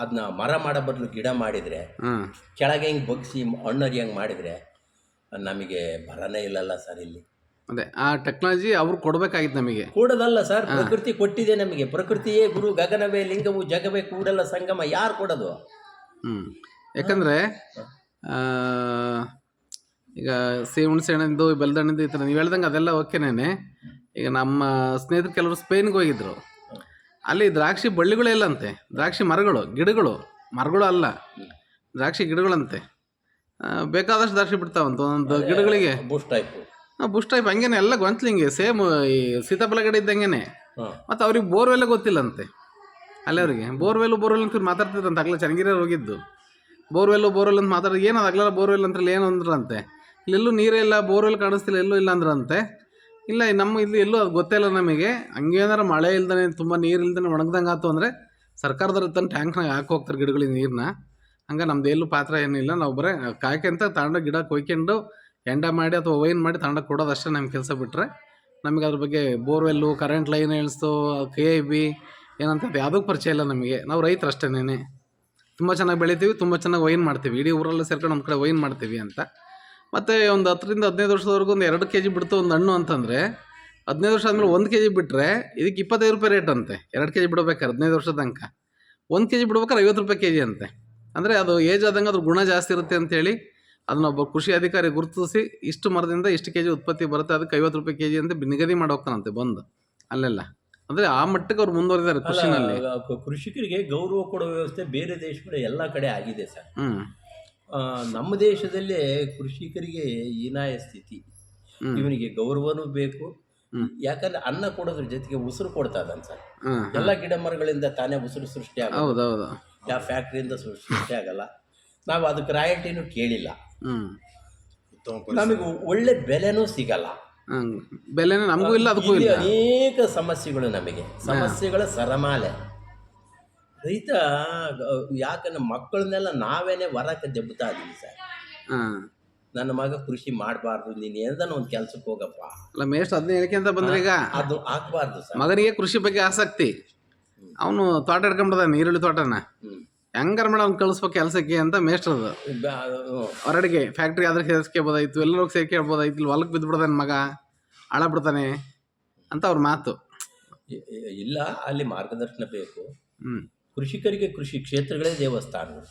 ಅದನ್ನ ಮರ ಮಾಡೋ ಬದಲು ಗಿಡ ಮಾಡಿದರೆ ಕೆಳಗೆ ಹಿಂಗೆ ಬಗ್ಸಿ ಹಣ್ಣರಿ ಹಂಗೆ ಮಾಡಿದರೆ ನಮಗೆ ಬರನೇ ಇಲ್ಲಲ್ಲ ಸರ್ ಇಲ್ಲಿ. ಅದೇ ಆ ಟೆಕ್ನಾಲಜಿ ಅವ್ರು ಕೊಡಬೇಕಾಗಿತ್ತು ನಮಗೆ. ಕೊಡೋದಲ್ಲ ಸರ್ ಪ್ರಕೃತಿ ಕೊಟ್ಟಿದೆ ನಮಗೆ. ಪ್ರಕೃತಿಯೇ ಗುರು ಗಗನವೇ ಲಿಂಗವು ಜಗವೇ ಕೂಡಲ್ಲ ಸಂಗಮ ಯಾರು ಕೊಡೋದು? ಹ್ಞೂ ಯಾಕಂದರೆ ಈಗ ಸಿಹಿ ಹುಣಸೆ ಹಣ್ಣಿಂದು ಬೆಲ್ದಣ್ಣಿಂದು ಈ ಥರ ನೀವು ಹೇಳ್ದಂಗೆ ಅದೆಲ್ಲ ಓಕೆನೇ ಈಗ ನಮ್ಮ ಸ್ನೇಹಿತರು ಕೆಲವರು ಸ್ಪೇನ್ಗೆ ಹೋಗಿದ್ರು. ಅಲ್ಲಿ ದ್ರಾಕ್ಷಿ ಬಳ್ಳಿಗಳೇ ಇಲ್ಲಂತೆ. ದ್ರಾಕ್ಷಿ ಮರಗಳು ಗಿಡಗಳು ಮರಗಳು ಅಲ್ಲ. ದ್ರಾಕ್ಷಿ ಗಿಡಗಳಂತೆ. ಬೇಕಾದಷ್ಟು ದ್ರಾಕ್ಷಿ ಬಿಡ್ತಾವಂತ ಒಂದೊಂದು ಗಿಡಗಳಿಗೆ. ಬೂಸ್ಟ್ ಟೈಪು ಬುಷ್ ಟೈಪ್ ಹಂಗೇನೆ ಎಲ್ಲ ಗೊಂಚಲಿಂಗೆ ಸೇಮ್ ಈ ಸೀತಾಫಲ ಗಿಡ ಇದ್ದಂಗೆನೆ. ಮತ್ತು ಅವ್ರಿಗೆ ಬೋರ್ವೆಲ್ ಗೊತ್ತಿಲ್ಲಂತೆ. ಅಲ್ಲಿ ಅವರಿಗೆ ಬೋರ್ವೆಲ್ ಬೋರ್ವೆಲ್ ಅಂತ ಮಾತಾಡ್ತಿದ್ರಂತೆ. ಅಗ್ಲ ಚನ್ನಗಿರಿ ಹೋಗಿದ್ದು. ಬೋರ್ವೆಲ್ ಬೋರ್ವೆಲ್ ಅಂತ ಮಾತಾಡೋದು ಏನು ಅದು ಆಗ್ಲಲ್ಲ ಬೋರ್ವೆಲ್ ಅಂತ ಏನು ಅಂದ್ರಂತೆ. ಇಲ್ಲೆಲ್ಲೂ ನೀರೇ ಇಲ್ಲ ಬೋರ್ವೆಲ್ ಕಾಣಿಸ್ತಿಲ್ಲ ಎಲ್ಲೂ ಇಲ್ಲ ಅಂದ್ರಂತೆ. ಇಲ್ಲ ನಮ್ಮ ಇಲ್ಲಿ ಎಲ್ಲೂ ಅದು ಗೊತ್ತೇ ಇಲ್ಲ ನಮಗೆ. ಹಂಗೇನಾರ ಮಳೆ ಇಲ್ದೇ ತುಂಬ ನೀರು ಇಲ್ದೇ ಒಣಗ್ದಂಗೆ ಆಯ್ತು ಅಂದರೆ ಸರ್ಕಾರದವ್ರ ತಂದು ಟ್ಯಾಂಕ್ನಾಗ ಹಾಕಿ ಹೋಗ್ತಾರೆ ಗಿಡಗಳಿಗೆ ನೀರನ್ನ ಹಂಗೆ ನಮ್ದು ಎಲ್ಲೂ ಪಾತ್ರ ಏನಿಲ್ಲ ನಾವು ಬರೀ ಕಾಯ್ಕೊಂತ ತಗೊಂಡು ಗಿಡ ಕೊಯ್ಕೊಂಡು ಎಂಡ ಮಾಡಿ ಅಥವಾ ವೈನ್ ಮಾಡಿ ತಗೊಂಡೋಗಿ ಕೊಡೋದು ಅಷ್ಟೇ ನಮ್ಮ ಕೆಲಸ ಬಿಟ್ಟರೆ ನಮಗೆ ಅದ್ರ ಬಗ್ಗೆ ಬೋರ್ವೆಲ್ಲು, ಕರೆಂಟ್ ಲೈನ್ ಇಳಿಸ್ತು ಕೆ ಐ ಬಿ ಏನಂತ ಯಾವುದೂ ಪರಿಚಯ ಇಲ್ಲ ನಮಗೆ. ನಾವು ರೈತರು ಅಷ್ಟೇನೆ ತುಂಬ ಚೆನ್ನಾಗಿ ಬೆಳಿತೀವಿ, ತುಂಬ ಚೆನ್ನಾಗಿ ವೈನ್ ಮಾಡ್ತೀವಿ. ಇಡೀ ಊರಲ್ಲೇ ಸೇರ್ಕೊಂಡು ಒಂದು ಕಡೆ ವೈನ್ ಮಾಡ್ತೀವಿ ಅಂತ. ಮತ್ತು ಒಂದು ಹತ್ತರಿಂದ ಹದಿನೈದು ವರ್ಷದವರೆಗೂ ಒಂದು ಎರಡು ಕೆ ಜಿ ಬಿಡ್ತು ಒಂದು ಹಣ್ಣು ಅಂತಂದರೆ ಹದಿನೈದು ವರ್ಷ ಆದಮೇಲೆ ಒಂದು ಕೆ ಜಿ ಬಿಟ್ಟರೆ ಇದಕ್ಕೆ ಇಪ್ಪತ್ತೈದು ರೂಪಾಯಿ ರೇಟ್ ಅಂತೆ. ಎರಡು ಕೆ ಜಿ ಬಿಡ್ಬೇಕಾರೆ ಹದಿನೈದು ವರ್ಷದ ತನಕ. ಒಂದು ಕೆ ಜಿ ಬಿಡ್ಬೇಕಾದ್ರೆ ಐವತ್ತು ರೂಪಾಯಿ ಕೆ ಜಿ ಅಂತೆ. ಅಂದರೆ ಅದು ಏಜ್ ಆದಂಗೆ ಅದ್ರ ಗುಣ ಜಾಸ್ತಿ ಇರುತ್ತೆ ಅಂತೇಳಿ ಅದನ್ನ ಒಬ್ಬ ಕೃಷಿ ಅಧಿಕಾರಿ ಗುರುತಿಸಿ ಇಷ್ಟು ಮರದಿಂದ ಇಷ್ಟು ಕೆ ಜಿ ಉತ್ಪತ್ತಿ ಬರುತ್ತೆ ಅದಕ್ಕೆ ಐವತ್ತು ರೂಪಾಯಿ ಕೆ ಜಿ ಅಂತ ನಿಗದಿ ಮಾಡಿ ಹೋಗ್ತಾನಂತೆ ಬಂದು ಅಲ್ಲೆಲ್ಲ. ಅಂದರೆ ಆ ಮಟ್ಟಕ್ಕೆ ಅವ್ರು ಮುಂದುವರಿದ್ದಾರೆ ಕೃಷಿನಲ್ಲಿ. ಕೃಷಿಕರಿಗೆ ಗೌರವ ಕೊಡೋ ವ್ಯವಸ್ಥೆ ಬೇರೆ ದೇಶಗಳು ಎಲ್ಲ ಕಡೆ ಆಗಿದೆ ಸರ್. ನಮ್ಮ ದೇಶದಲ್ಲೇ ಕೃಷಿಕರಿಗೆ ಹೀನಾಯ ಸ್ಥಿತಿ. ಇವನಿಗೆ ಗೌರವನೂ ಬೇಕು. ಯಾಕಂದ್ರೆ ಅನ್ನ ಕೊಡೋದ್ರ ಜೊತೆಗೆ ಉಸಿರು ಕೊಡ್ತಾ ಇದ್ದಾನೆ ಸರ್. ಎಲ್ಲ ಗಿಡ ಮರಗಳಿಂದ ತಾನೇ ಉಸಿರು ಸೃಷ್ಟಿ ಆಗೋದು. ಹೌದು ಯಾವ ಫ್ಯಾಕ್ಟ್ರಿಯಿಂದ ಸೃಷ್ಟಿ ಆಗಲ್ಲ. ನಾವು ಅದಕ್ಕೆ ರಾಯಲ್ಟಿನೂ ಕೇಳಿಲ್ಲ. ನಮಗೂ ಒಳ್ಳೆ ಬೆಲೆನೂ ಸಿಗಲ್ಲ. ಬೆಲೆನೂ ಬೆಲೆನೇ ನಮಗೂ ಇಲ್ಲ ಅದಕ್ಕೂ ಇಲ್ಲ ಅನೇಕ ಸಮಸ್ಯೆಗಳು ನಮಗೆ. ಸಮಸ್ಯೆಗಳ ಸರಮಾಲೆ. ರೈತ ಯಾಕಂದ್ರೆ ಮಕ್ಕಳನ್ನೆಲ್ಲ ನಾವೇನೆ ಹೊರಕ್ಕೆ ದೆಬ್ಬತಾ ಇದೀವಿ ಸರ್? ಹಾಂ. ನನ್ನ ಮಗ ಕೃಷಿ ಮಾಡಬಾರ್ದು ನೀನು ಏನದನ್ನ ಒಂದು ಕೆಲ್ಸಕ್ಕೆ ಹೋಗಪ್ಪ. ಅಲ್ಲ ಮೇಸ್ಟ್ ಅದನ್ನ ಹೇಳ್ಕೊಂತ ಬಂದ್ರೆ ಈಗ ಅದು ಹಾಕ್ಬಾರ್ದು ಸರ್. ಮಗನಿಗೆ ಕೃಷಿ ಬಗ್ಗೆ ಆಸಕ್ತಿ. ಅವನು ತೋಟ ಹಿಡ್ಕೊಂಬಿಡ್ದಾನೆ ಈರುಳ್ಳಿ ತೋಟನ. ಹೆಂಗಾರ ಮೇಡಮ್ ಅವ್ನು ಕಳಿಸ್ಬೇಕು ಕೆಲಸಕ್ಕೆ ಅಂತ ಮೇಸ್ಟ್ ಅದು. ಹೊರಡಿಗೆ ಫ್ಯಾಕ್ಟ್ರಿ ಆದ್ರೆ ಸೇರಿಸ್ಕೋಬೋದಾಯ್ತು ಎಲ್ಲರೂ ಸೇರ್ಕೊಳ್ಬೋದಾಯ್ತು ಇಲ್ಲಿ ಹೊಲಕ್ಕೆ ಬಿದ್ದು ಬಿಡ್ತಾನೆ ಮಗ ಹಾಳ ಬಿಡ್ತಾನೆ ಅಂತ ಅವ್ರ ಮಾತು. ಇಲ್ಲ ಅಲ್ಲಿ ಮಾರ್ಗದರ್ಶನ ಬೇಕು. ಹ್ಞೂ ಕೃಷಿಕರಿಗೆ ಕೃಷಿ ಕ್ಷೇತ್ರಗಳೇ ದೇವಸ್ಥಾನಗಳು.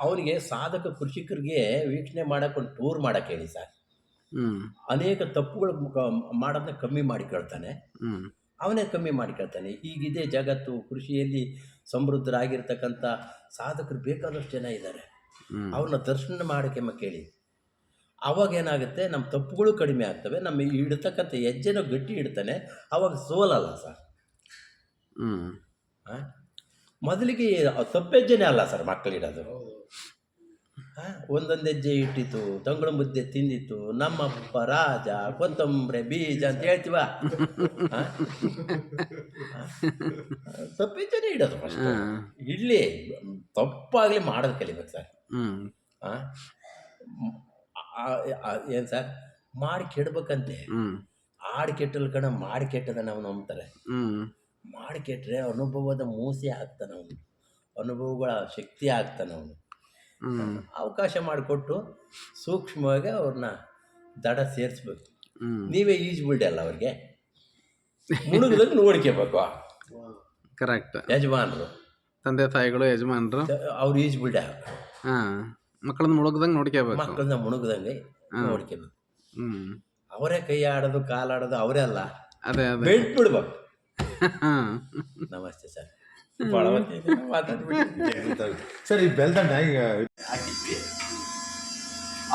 ಅವನಿಗೆ ಸಾಧಕ ಕೃಷಿಕರಿಗೆ ವೀಕ್ಷಣೆ ಮಾಡಕ್ಕೆ ಒಂದು ಟೂರ್ ಮಾಡಕ್ಕೆ ಹೇಳಿ ಸರ್ ಹ್ಞೂ ಅನೇಕ ತಪ್ಪುಗಳು ಮಾಡೋದನ್ನ ಕಮ್ಮಿ ಮಾಡಿಕೊಳ್ತಾನೆ ಹ್ಞೂ ಅವನೇ ಕಮ್ಮಿ ಮಾಡಿಕೊಳ್ತಾನೆ ಈಗಿದೆ ಜಗತ್ತು ಕೃಷಿಯಲ್ಲಿ ಸಮೃದ್ಧರಾಗಿರ್ತಕ್ಕಂಥ ಸಾಧಕರು ಬೇಕಾದಷ್ಟು ಜನ ಇದ್ದಾರೆ. ಅವ್ರನ್ನ ದರ್ಶನ ಮಾಡೋಕೆಮ್ಮ ಕೇಳಿ. ಅವಾಗ ಏನಾಗುತ್ತೆ? ನಮ್ಮ ತಪ್ಪುಗಳು ಕಡಿಮೆ ಆಗ್ತವೆ. ನಮ್ಮ ಇಡ್ತಕ್ಕಂಥ ಹೆಜ್ಜೆನೂ ಗಟ್ಟಿ ಇಡ್ತಾನೆ ಅವಾಗ ಸೋಲಲ್ಲ ಸರ್? ಮೊದಲಿಗೆ ತಪ್ಪೆಜ್ಜೆನೇ ಅಲ್ಲ ಸರ್ ಮಕ್ಕಳಿಡೋದು ಆ, ಒಂದೊಂದು ಹೆಜ್ಜೆ ಇಟ್ಟಿತ್ತು ತಂಗಳ ಮುದ್ದೆ ತಿಂದಿತ್ತು ನಮ್ಮಪ್ಪ ರಾಜ ಕೊತ್ತಂಬರಿ ಬೀಜ ಅಂತ ಹೇಳ್ತೀವ? ತಪ್ಪೆಜ್ಜೆನೇ ಇಡೋದು ಫಸ್ಟ್ ಇಡ್ಲಿ ತಪ್ಪಾಗಲಿ ಮಾಡೋದು ಕಲಿಬೇಕು ಸರ್. ಹ್ಞೂ ಏನು ಸರ್? ಮಾಡಿ ಕೆಡ್ಬೇಕಂತೆ. ಹ್ಞೂ ಆಡು ಕೆಟ್ಟಲ್ ಕಣ ಮಾಡಿ ಕೆಟ್ಟದ ನಾವು ನಂಬ್ತಾರೆ. ಹ್ಞೂ ಮಾಡಿ ಕೆಟ್ಟರೆ ಅನುಭವದ ಮೂಸೆ ಆಗ್ತಾನೆ ಅವನು. ಅನುಭವಗಳ ಶಕ್ತಿ ಆಗ್ತಾನೆ ಅವನು. ಅವಕಾಶ ಮಾಡಿಕೊಟ್ಟು ಸೂಕ್ಷ್ಮವಾಗಿ ಅವ್ರನ್ನ ದಡ ಸೇರಿಸ್ಬೇಕು. ನೀವೇ ಈಜ್ಬಿಡಲ್ಲ ಅವ್ರಿಗೆ. ಮುಳುಗದಾಗ ನೋಡ್ಕೋಬೇಕು ಕರೆಕ್ಟ್. ಯಜಮಾನರು. ತಂದೆ ತಾಯಿಗಳು ಯಜಮಾನರು. ಅವ್ರು ಈಜ್ಬಿಡ ಹಾಂ. ಮಕ್ಕಳನ್ನ ಮುಳುಗ್ದಂಗೆ ನೋಡ್ಕೋಬೇಕು ಮಕ್ಕಳನ್ನ ಮುಳುಗದಂಗೆ ನೋಡ್ಕೋಬೇಕು ಅವರೇ ಕೈ ಆಡೋದು ಕಾಲಾಡೋದು ಅವರೇ ಅಲ್ಲ. ಅದೇ ಬಿಡ್ಬೇಕು. ನಮಸ್ತೆ ಸರ್. ಭಾಳ ಹೊತ್ತಾಯ್ತು, ಮಾತಾಡ್ಬಿಟ್ಟಿದ್ದೀನಿ. ಸರ್ ಈ ಬೆಲ್ದಂಡ ಈಗ ಹಾಕಿದ್ವಿ.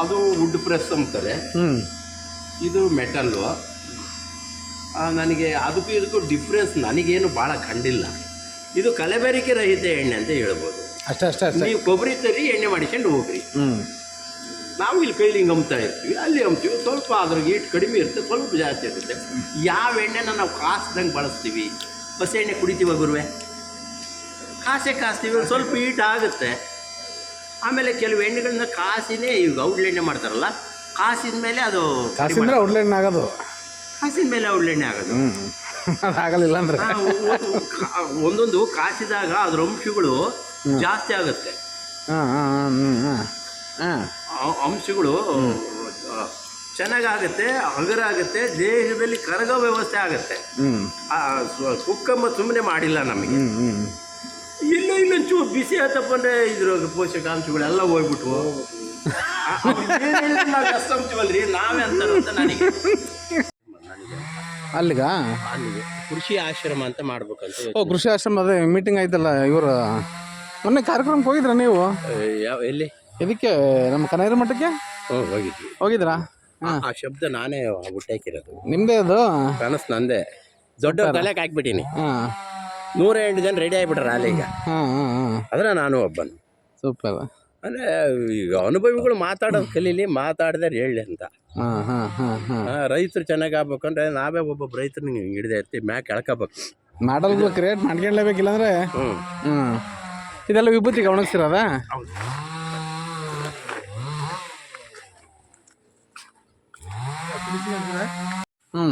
ಅದು ವುಡ್ ಪ್ರೆಸ್ ಅಂತಾರೆ. ಹ್ಞೂ ಇದು ಮೆಟಲ್ಲು. ನನಗೆ ಅದಕ್ಕೂ ಇದಕ್ಕೂ ಡಿಫ್ರೆನ್ಸ್ ನನಗೇನು ಭಾಳ ಕಂಡಿಲ್ಲ. ಇದು ಕಲಬೆರಕೆ ರಹಿತ ಎಣ್ಣೆ ಅಂತ ಹೇಳ್ಬೋದು. ಅಷ್ಟೇ ಅಷ್ಟೇ ಅಷ್ಟೇ. ನೀವು ಕೊಬ್ಬರಿ ತರಿ ಎಣ್ಣೆ ಮಾಡಿಕೊಂಡು ಹೋಗ್ರಿ. ಹ್ಞೂ ನಾವು ಇಲ್ಲಿ ಕೈಲಿ ಹಿಂಗೆ ಅಂಬ್ತಾ ಇರ್ತೀವಿ. ಅಲ್ಲಿ ಅಂಬ್ತೀವಿ ಸ್ವಲ್ಪ ಅದ್ರ ಈಟ್ ಕಡಿಮೆ ಇರುತ್ತೆ. ಸ್ವಲ್ಪ ಜಾಸ್ತಿ ಇರುತ್ತೆ. ಯಾವ ಎಣ್ಣೆನ ನಾವು ಕಾಸ್ದಂಗೆ ಬಳಸ್ತೀವಿ? ಬಸ್ ಎಣ್ಣೆ ಕುಡಿತೀವ ಗುರುವೆ? ಕಾಸೆ ಕಾಸ್ತೀವಿ. ಸ್ವಲ್ಪ ಈಟ್ ಆಗುತ್ತೆ. ಆಮೇಲೆ ಕೆಲವು ಎಣ್ಣೆಗಳನ್ನ ಕಾಸಿನೇ ಈಗ ಔಡ್ಲೆಣ್ಣೆ ಮಾಡ್ತಾರಲ್ಲ ಕಾಸಿನ ಮೇಲೆ ಅದು ಕಾಸಿಂದ್ರೆ ಔಡ್ಲೆಣ್ಣೆ ಆಗೋದು. ಕಾಸಿನ ಮೇಲೆ ಔಡ್ಲೆಣ್ಣೆ ಆಗೋದು. ಆಗಲಿಲ್ಲ ಅಂದ್ರೆ. ಒಂದೊಂದು ಕಾಸಿದಾಗ ಅದ್ರ ಅಂಶಗಳು ಜಾಸ್ತಿ ಆಗುತ್ತೆ. ಅಂಶಗಳು ಚೆನ್ನಾಗಾಗುತ್ತೆ ಹಗರ ಆಗುತ್ತೆ ದೇಹದಲ್ಲಿ ಕರಗ ವ್ಯವಸ್ಥೆ ಆಗುತ್ತೆ. ಕುಕ್ಕಮ್ಮ ಸುಮ್ಮನೆ ಮಾಡಿಲ್ಲ ನಮಗೆ. ಇಲ್ಲ ಇನ್ನೊಂಚೂರು ಬಿಸಿ ಆತಪ್ಪ ಅಂದರೆ ಇದ್ರ ಪೋಷಕಾಂಶಗಳೆಲ್ಲ ಹೋಗ್ಬಿಟ್ವು. ನಾವು ಅಂತೀವಲ್ರಿ ನಾವೇ ನನಗೆ. ಅಲ್ಲಿಗ? ಅಲ್ಲಿಗೆ. ಕೃಷಿ ಆಶ್ರಮ ಅಂತ ಮಾಡ್ಬೇಕಂತ ಓ ಕೃಷಿ ಆಶ್ರಮ ಅದೇ ಮೀಟಿಂಗ್ ಆಯ್ತಲ್ಲ ಇವರು ಮೊನ್ನೆ ಕಾರ್ಯಕ್ರಮಕ್ಕೆ ಹೋಗಿದ್ರ ನೀವು? ಯಾವ ಎಲ್ಲಿ? ಇದಕ್ಕೆ ನಮ್ಮ ಕನ್ನಡ ಮಠಕ್ಕೆ? ಹ್ಞೂ ಹೋಗಿದ್ವಿ. ಹೋಗಿದ್ರಾ? ಆ- ಆ ಶಬ್ದ ನಾನೇ ಹುಟ್ಟಾಕಿರೋದು. ನಿಮ್ಮದೇ ಅದು? ಕನಸು ನಂದೆ. ದೊಡ್ಡ ತಲೆಗೆ ಹಾಕ್ಬಿಟ್ಟಿನಿ. ಹಾಂ. ನೂರ ಎಂಟು ಜನ ರೆಡಿ ಆಗಿಬಿಟ್ರೆ ಅಲ್ಲಿ ಈಗ. ಹಾಂ ಹಾಂ ಹಾಂ. ಆದರೆ ನಾನು ಒಬ್ಬನು. ಸೂಪರ್. ಅಂದರೆ ಈಗ ಅನುಭವಿಗಳು ಮಾತಾಡೋದು ಕಲೀಲಿ ಮಾತಾಡದೆ ಹೇಳಿ ಅಂತ. ಹಾಂ ಹಾಂ ಹಾಂ ಹಾಂ. ಆ, ರೈತರು ಚೆನ್ನಾಗಿ ಆಗ್ಬೇಕಂದ್ರೆ ನಾವೇ ಒಬ್ಬೊಬ್ಬ ರೈತರು ಹಿಂಗೆ ಹಿಡಿದೇ ಇರ್ತೀವಿ ಮ್ಯಾಕ್ ಎಳ್ಕೋಬೇಕು ಮಾಡಲ್ಗಳು ಕ್ರಿಯೇಟ್ ಮಾಡ್ಕೊಳ್ಳೇಬೇಕಿಲ್ಲ ಅಂದ್ರೆ? ಹ್ಞೂ ಹ್ಞೂ ಇದೆಲ್ಲ ವಿಭೂತಿ ಗಮನಿಸ್ತಿರೋದ ಹ್ಞೂ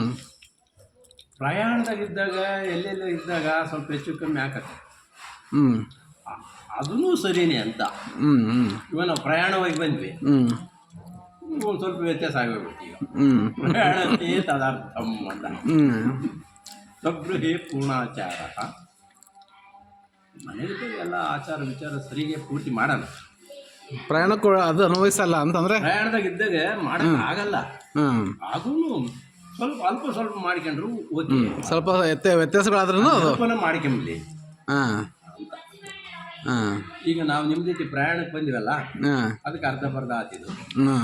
ಪ್ರಯಾಣದಾಗಿದ್ದಾಗ ಎಲ್ಲೆಲ್ಲೋ ಇದ್ದಾಗ ಸ್ವಲ್ಪ ಹೆಚ್ಚು ಕಮ್ಮಿ ಆಗತ್ತೆ ಹ್ಞೂ ಅದೂ ಸರಿನೇ ಅಂತ. ಹ್ಞೂ ಹ್ಞೂ ಇವಾಗ ನಾವು ಪ್ರಯಾಣವಾಗಿ ಬಂದ್ವಿ. ಹ್ಞೂ ಒಂದು ಸ್ವಲ್ಪ ವ್ಯತ್ಯಾಸ ಆಗೋಗ್ಬಿಟ್ಟು ಈಗ. ಹ್ಞೂ ಪ್ರಯಾಣತೆ ತದಾರ್ಥಂ ಅಂತ. ಸಗೃಹೇ ಪೂರ್ಣಾಚಾರ. ಮನೆಯಲ್ಲಿ ಎಲ್ಲ ಆಚಾರ ವಿಚಾರ ಸರಿಗೆ ಪೂರ್ತಿ ಮಾಡೋಣ ಪ್ರಯಾಣಕ್ಕೂ ಅದು ಅನುಭವಿಸಲ್ಲ ಅಂತಂದ್ರೆ? ಪ್ರಯಾಣದಾಗ ಇದ್ದಾಗ ಮಾಡಕ್ ಆಗಲ್ಲ. ಅದೂ ಸ್ವಲ್ಪ ಅಲ್ಪ ಸ್ವಲ್ಪ ಮಾಡ್ಕೊಂಡ್ರು ಓಕೆ. ಸ್ವಲ್ಪ ವ್ಯತ್ಯ ವ್ಯತ್ಯಾಸಗಳಾದ್ರೂ ಅದು. ಮಾಡ್ಕೊಂಬಿಡಿ. ಹಾಂ. ಹಾಂ. ಈಗ ನಾವು ನಿಮ್ಮ ಜೊತೆ ಪ್ರಯಾಣಕ್ಕೆ ಬಂದಿವಲ್ಲ ಹಾಂ. ಅದಕ್ಕೆ ಅರ್ಧ ಬರ್ಧ ಆತಿದ್ದು ಹ್ಞೂ